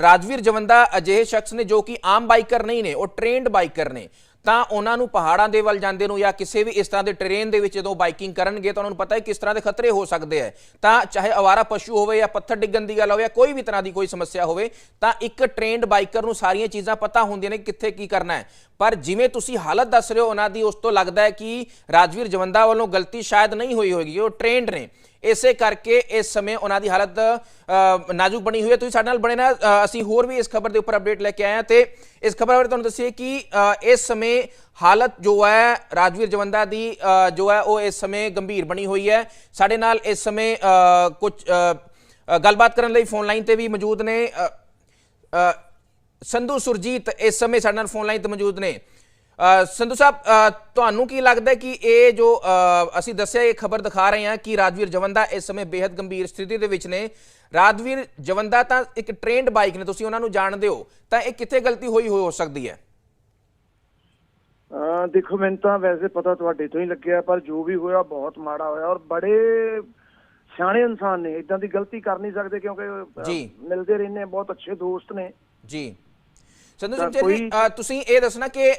B: ਰਾਜਵੀਰ ਜਵੰਦਾ ਅਜਿਹੇ ਸ਼ਖਸ ਨੇ ਜੋ ਕਿ ਆਮ ਬਾਈਕਰ ਨਹੀਂ ਨੇ ਉਹ ਟ੍ਰੇਨਡ ਬਾਈਕਰ ਨੇ ਤਾਂ ਉਹਨਾਂ ਨੂੰ ਪਹਾੜਾਂ ਦੇ ਵੱਲ ਜਾਂਦੇ ਨੂੰ ਜਾਂ ਕਿਸੇ ਵੀ ਇਸ ਤਰ੍ਹਾਂ ਦੇ ਟ੍ਰੇਨ ਦੇ ਵਿੱਚ ਜਦੋਂ ਬਾਈਕਿੰਗ ਕਰਨਗੇ ਤਾਂ ਉਹਨਾਂ ਨੂੰ ਪਤਾ ਹੈ ਕਿਸ ਤਰ੍ਹਾਂ ਦੇ ਖਤਰੇ ਹੋ ਸਕਦੇ ਹੈ। ਤਾਂ ਚਾਹੇ ਅਵਾਰਾ ਪਸ਼ੂ ਹੋਵੇ ਜਾਂ ਪੱਥਰ ਡਿੱਗਣ ਦੀ ਗੱਲ ਹੋਵੇ ਜਾਂ ਕੋਈ ਵੀ ਤਰ੍ਹਾਂ ਦੀ ਕੋਈ ਸਮੱਸਿਆ ਹੋਵੇ, ਤਾਂ ਇੱਕ ਟ੍ਰੇਨਡ ਬਾਈਕਰ ਨੂੰ ਸਾਰੀਆਂ ਚੀਜ਼ਾਂ ਪਤਾ ਹੁੰਦੀਆਂ ਨੇ ਕਿੱਥੇ ਕੀ ਕਰਨਾ ਹੈ। ਪਰ ਜਿਵੇਂ ਤੁਸੀਂ ਹਾਲਤ ਦੱਸ ਰਹੇ ਹੋ, ਉਹਨਾਂ ਦੀ ਉਸ ਤੋਂ ਲੱਗਦਾ ਹੈ ਕਿ ਰਾਜਵੀਰ ਜਵੰਦਾ ਵੱਲੋਂ ਗਲਤੀ ਸ਼ਾਇਦ ਨਹੀਂ ਹੋਈ ਹੋਏਗੀ, ਉਹ ਟ੍ਰੇਨਡ ਨੇ। ਇਸੇ ਕਰਕੇ ਇਸ ਸਮੇਂ ਉਹਨਾਂ ਦੀ ਹਾਲਤ ਨਾਜ਼ੁਕ ਬਣੀ ਹੋਈ ਹੈ। ਤੁਸੀਂ ਸਾਡੇ ਨਾਲ ਬਣੇ ਨਾ ਅਸੀਂ ਹੋਰ ਵੀ ਇਸ ਖਬਰ ਦੇ ਉੱਪਰ ਅਪਡੇਟ ਲੈ ਕੇ ਆਏ ਹਾਂ ਤੇ ਇਸ ਖਬਰ ਬਾਰੇ ਤੁਹਾਨੂੰ ਦੱਸੀਏ ਕਿ ਇਸ ਸਮੇਂ ਹਾਲਤ ਜੋ ਹੈ, ਰਾਜਵੀਰ ਜਵੰਦਾ ਦੀ ਜੋ ਹੈ, ਉਹ ਇਸ ਸਮੇਂ ਗੰਭੀਰ ਬਣੀ ਹੋਈ ਹੈ। ਸਾਡੇ ਨਾਲ ਇਸ ਸਮੇਂ ਕੁਝ ਗੱਲਬਾਤ ਕਰਨ ਲਈ ਫੋਨ ਲਾਈਨ ਤੇ ਵੀ ਮੌਜੂਦ ਨੇ। ਸੰਧੂ, ਸੁਰਜੀਤ ਇਸ ਸਮੇਂ ਸਾਡੇ ਨਾਲ ਫੋਨ ਲਾਈਨ ਤੇ ਮੌਜੂਦ ਨੇ। ਸੰਧੂ ਸਾਹਿਬ ਤੁਹਾਨੂੰ ਕੀ ਲੱਗਦਾ ਕਿ ਇਹ ਜੋ ਅਸੀਂ ਦੱਸਿਆ ਇਹ ਖਬਰ ਦਿਖਾ ਰਹੇ ਹਾਂ ਕਿ ਰਾਜਵੀਰ ਜਵੰਦਾ ਇਸ ਸਮੇਂ ਬੇहद ਗੰਭੀਰ ਸਥਿਤੀ ਦੇ ਵਿੱਚ ਨੇ। ਰਾਜਵੀਰ ਜਵੰਦਾ ਤਾਂ ਇੱਕ ਟ੍ਰੇਨਡ ਬਾਈਕ ਨੇ ਤੁਸੀਂ ਉਹਨਾਂ ਨੂੰ ਜਾਣਦੇ ਹੋ ਤਾਂ ਇਹ ਕਿੱਥੇ ਗਲਤੀ ਹੋਈ ਹੋ ਸਕਦੀ ਹੈ?
C: ਦੇਖੋ ਮੈਨੂੰ ਤਾਂ ਵੈਸੇ ਪਤਾ ਤੁਹਾਡੇ ਤੋਂ ਹੀ ਲੱਗਿਆ ਪਰ ਜੋ ਵੀ ਹੋਇਆ ਬਹੁਤ ਮਾੜਾ ਹੋਇਆ ਔਰ ਬੜੇ ਸਿਆਣੇ ਇਨਸਾਨ ਨੇ। ਇਦਾਂ ਦੀ ਗਲਤੀ ਕਰ ਨਹੀਂ ਸਕਦੇ ਕਿਉਂਕਿ। ਮਿਲਦੇ ਰਹਿੰਦੇ ਬਹੁਤ ਅੱਛੇ ਦੋਸਤ ਨੇ।
B: ਜੀ। ਸੰਧੂ ਸਿੰਘ ਜੀ ਤੁਸੀਂ ਇਹ ਦੱਸਣਾ ਕਿ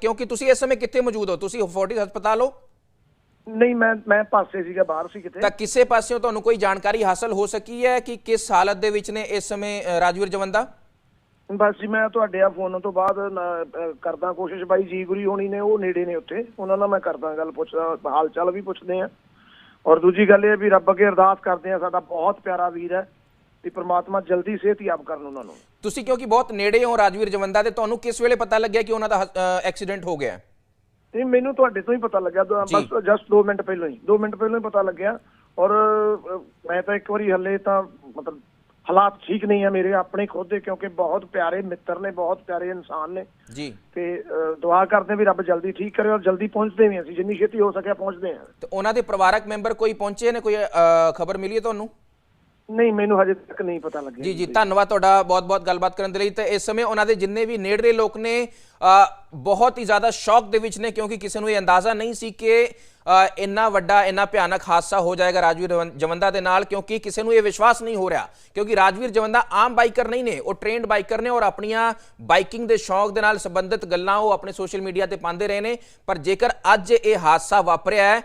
B: ਕਿਉਂਕਿ ਤੁਸੀਂ ਇਸ ਸਮੇਂ ਕਿੱਥੇ ਮੌਜੂਦ ਹੋ? ਤੁਸੀਂ ਫੋਰਟਿਸ ਹਸਪਤਾਲ ਹੋ?
C: ਨਹੀਂ ਮੈਂ ਮੈਂ ਪਾਸੇ ਸੀਗਾ ਬਾਹਰ ਸੀ ਕਿਤੇ।
B: ਤਾਂ ਕਿਸੇ ਪਾਸਿਓਂ ਤੁਹਾਨੂੰ ਕੋਈ ਜਾਣਕਾਰੀ ਹਾਸਲ ਹੋ ਸਕੀ ਹੈ ਕਿ ਕਿਸ ਹਾਲਤ ਦੇ ਵਿੱਚ ਨੇ ਇਸ ਸਮੇਂ ਰਾਜਵੀਰ ਜਵੰਦਾ?
C: ਬਸ ਜੀ ਮੈਂ ਤੁਹਾਡੇ ਆ ਫੋਨ ਤੋਂ ਬਾਅਦ ਕਰਦਾ ਕੋਸ਼ਿਸ਼ ਬਾਈ ਜੀ ਗੁਰੀ ਹੋਣੀ ਨੇ ਉਹ ਨੇੜੇ ਨੇ ਉੱਥੇ। ਉਹਨਾਂ ਨਾਲ ਮੈਂ ਕਰਦਾ ਗੱਲ ਪੁੱਛਦਾ ਹਾਲ ਚਾਲ ਵੀ ਪੁੱਛਦੇ ਆ ਔਰ ਦੂਜੀ ਗੱਲ ਇਹ ਵੀ ਰੱਬ ਅੱਗੇ ਅਰਦਾਸ ਕਰਦੇ ਆ ਸਾਡਾ ਬਹੁਤ ਪਿਆਰਾ ਵੀਰ ਹੈ। ਕਿ ਪ੍ਰਮਾਤਮਾ ਜਲਦੀ ਸਿਹਤਯਾਬ ਕਰਨ ਉਹਨਾਂ ਨੂੰ।
B: ਤੁਸੀਂ ਕਿਉਂਕਿ ਬਹੁਤ ਨੇੜੇ ਹੋ ਰਾਜਵੀਰ ਜਵੰਦਾ ਦੇ ਤੁਹਾਨੂੰ ਕਿਸ ਵੇਲੇ ਪਤਾ ਲੱਗਿਆ ਕਿ ਉਹਨਾਂ ਦਾ ਐਕਸੀਡੈਂਟ ਹੋ ਗਿਆ? ਹੈ?
C: ਤੇ ਮੈਨੂੰ ਤੁਹਾਡੇ ਤੋਂ ਹੀ ਪਤਾ ਲੱਗਿਆ। ਬਸ ਜਸਟ 2 ਮਿੰਟ ਪਹਿਲਾਂ ਹੀ 2 ਮਿੰਟ ਪਹਿਲਾਂ ਹੀ ਪਤਾ ਲੱਗਿਆ। ਔਰ ਮੈਂ ਤਾਂ ਇੱਕ ਵਾਰੀ ਹੱਲੇ ਤਾਂ ਮਤਲਬ ਹਾਲਾਤ ਠੀਕ ਨਹੀਂ ਆ ਮੇਰੇ ਆਪਣੇ ਖੁਦ ਦੇ ਕਿਉਂਕਿ ਬਹੁਤ ਪਿਆਰੇ ਮਿੱਤਰ ਨੇ ਬਹੁਤ ਪਿਆਰੇ ਇਨਸਾਨ ਨੇ।
B: ਜੀ।
C: ਤੇ ਦੁਆ ਕਰਦੇ ਹਾਂ ਵੀ ਰੱਬ ਜਲਦੀ ਠੀਕ ਕਰੇ ਔਰ ਜਲਦੀ ਪਹੁੰਚਦੇ ਵੀ ਹਾਂ ਅਸੀਂ ਜਿੰਨੀ ਛੇਤੀ ਹੋ ਸਕਿਆ ਪਹੁੰਚਦੇ ਹਾਂ
B: ਤੇ ਉਹਨਾਂ ਦੇ ਪਰਿਵਾਰਕ ਮੈਂਬਰ ਕੋਈ ਪਹੁੰਚੇ ਨੇ ਕੋਈ ਖਬਰ ਮਿਲੀ ਹੈ ਤੁਹਾਨੂੰ?
C: ਨਹੀਂ ਮੈਨੂੰ ਹਜੇ ਤੱਕ ਨਹੀਂ ਪਤਾ ਲੱਗਿਆ
B: ਜੀ ਜੀ ਧੰਨਵਾਦ ਤੁਹਾਡਾ ਬਹੁਤ-ਬਹੁਤ ਗੱਲਬਾਤ ਕਰਨ ਦੇ ਲਈ। ਤੇ ਇਸ ਸਮੇਂ ਉਹਨਾਂ ਦੇ ਜਿੰਨੇ ਵੀ ਨੇੜਲੇ ਲੋਕ ਨੇ ਬਹੁਤ ਹੀ ਜ਼ਿਆਦਾ ਸ਼ੌਕ ਦੇ ਵਿੱਚ ਨੇ ਕਿਉਂਕਿ ਕਿਸੇ ਨੂੰ ਇਹ ਅੰਦਾਜ਼ਾ ਨਹੀਂ ਸੀ ਕਿ ਇੰਨਾ ਵੱਡਾ ਇੰਨਾ ਭਿਆਨਕ ਹਾਦਸਾ ਹੋ ਜਾਏਗਾ ਰਾਜਵੀਰ ਜਵੰ- ਜਵੰਦਾ ਦੇ ਨਾਲ ਕਿਉਂਕਿ ਕਿਸੇ ਨੂੰ ਇਹ ਵਿਸ਼ਵਾਸ ਨਹੀਂ ਹੋ ਰਿਹਾ। ਕਿਉਂਕਿ ਰਾਜਵੀਰ ਜਵੰਦਾ ਆਮ ਬਾਈਕਰ ਨਹੀਂ ਨੇ ਉਹ ਟ੍ਰੇਨਡ ਬਾਈਕਰ ਨੇ ਔਰ ਆਪਣੀਆਂ ਬਾਈਕਿੰਗ ਦੇ ਸ਼ੌਕ ਦੇ ਨਾਲ ਸੰਬੰਧਿਤ ਗੱਲਾਂ ਉਹ ਆਪਣੇ ਸੋਸ਼ਲ ਮੀਡੀਆ ਤੇ ਪਾਉਂਦੇ ਰਹੇ ਨੇ। ਪਰ ਜੇਕਰ ਅੱਜ ਇਹ ਹਾਦਸਾ ਵਾਪਰਿਆ ਹੈ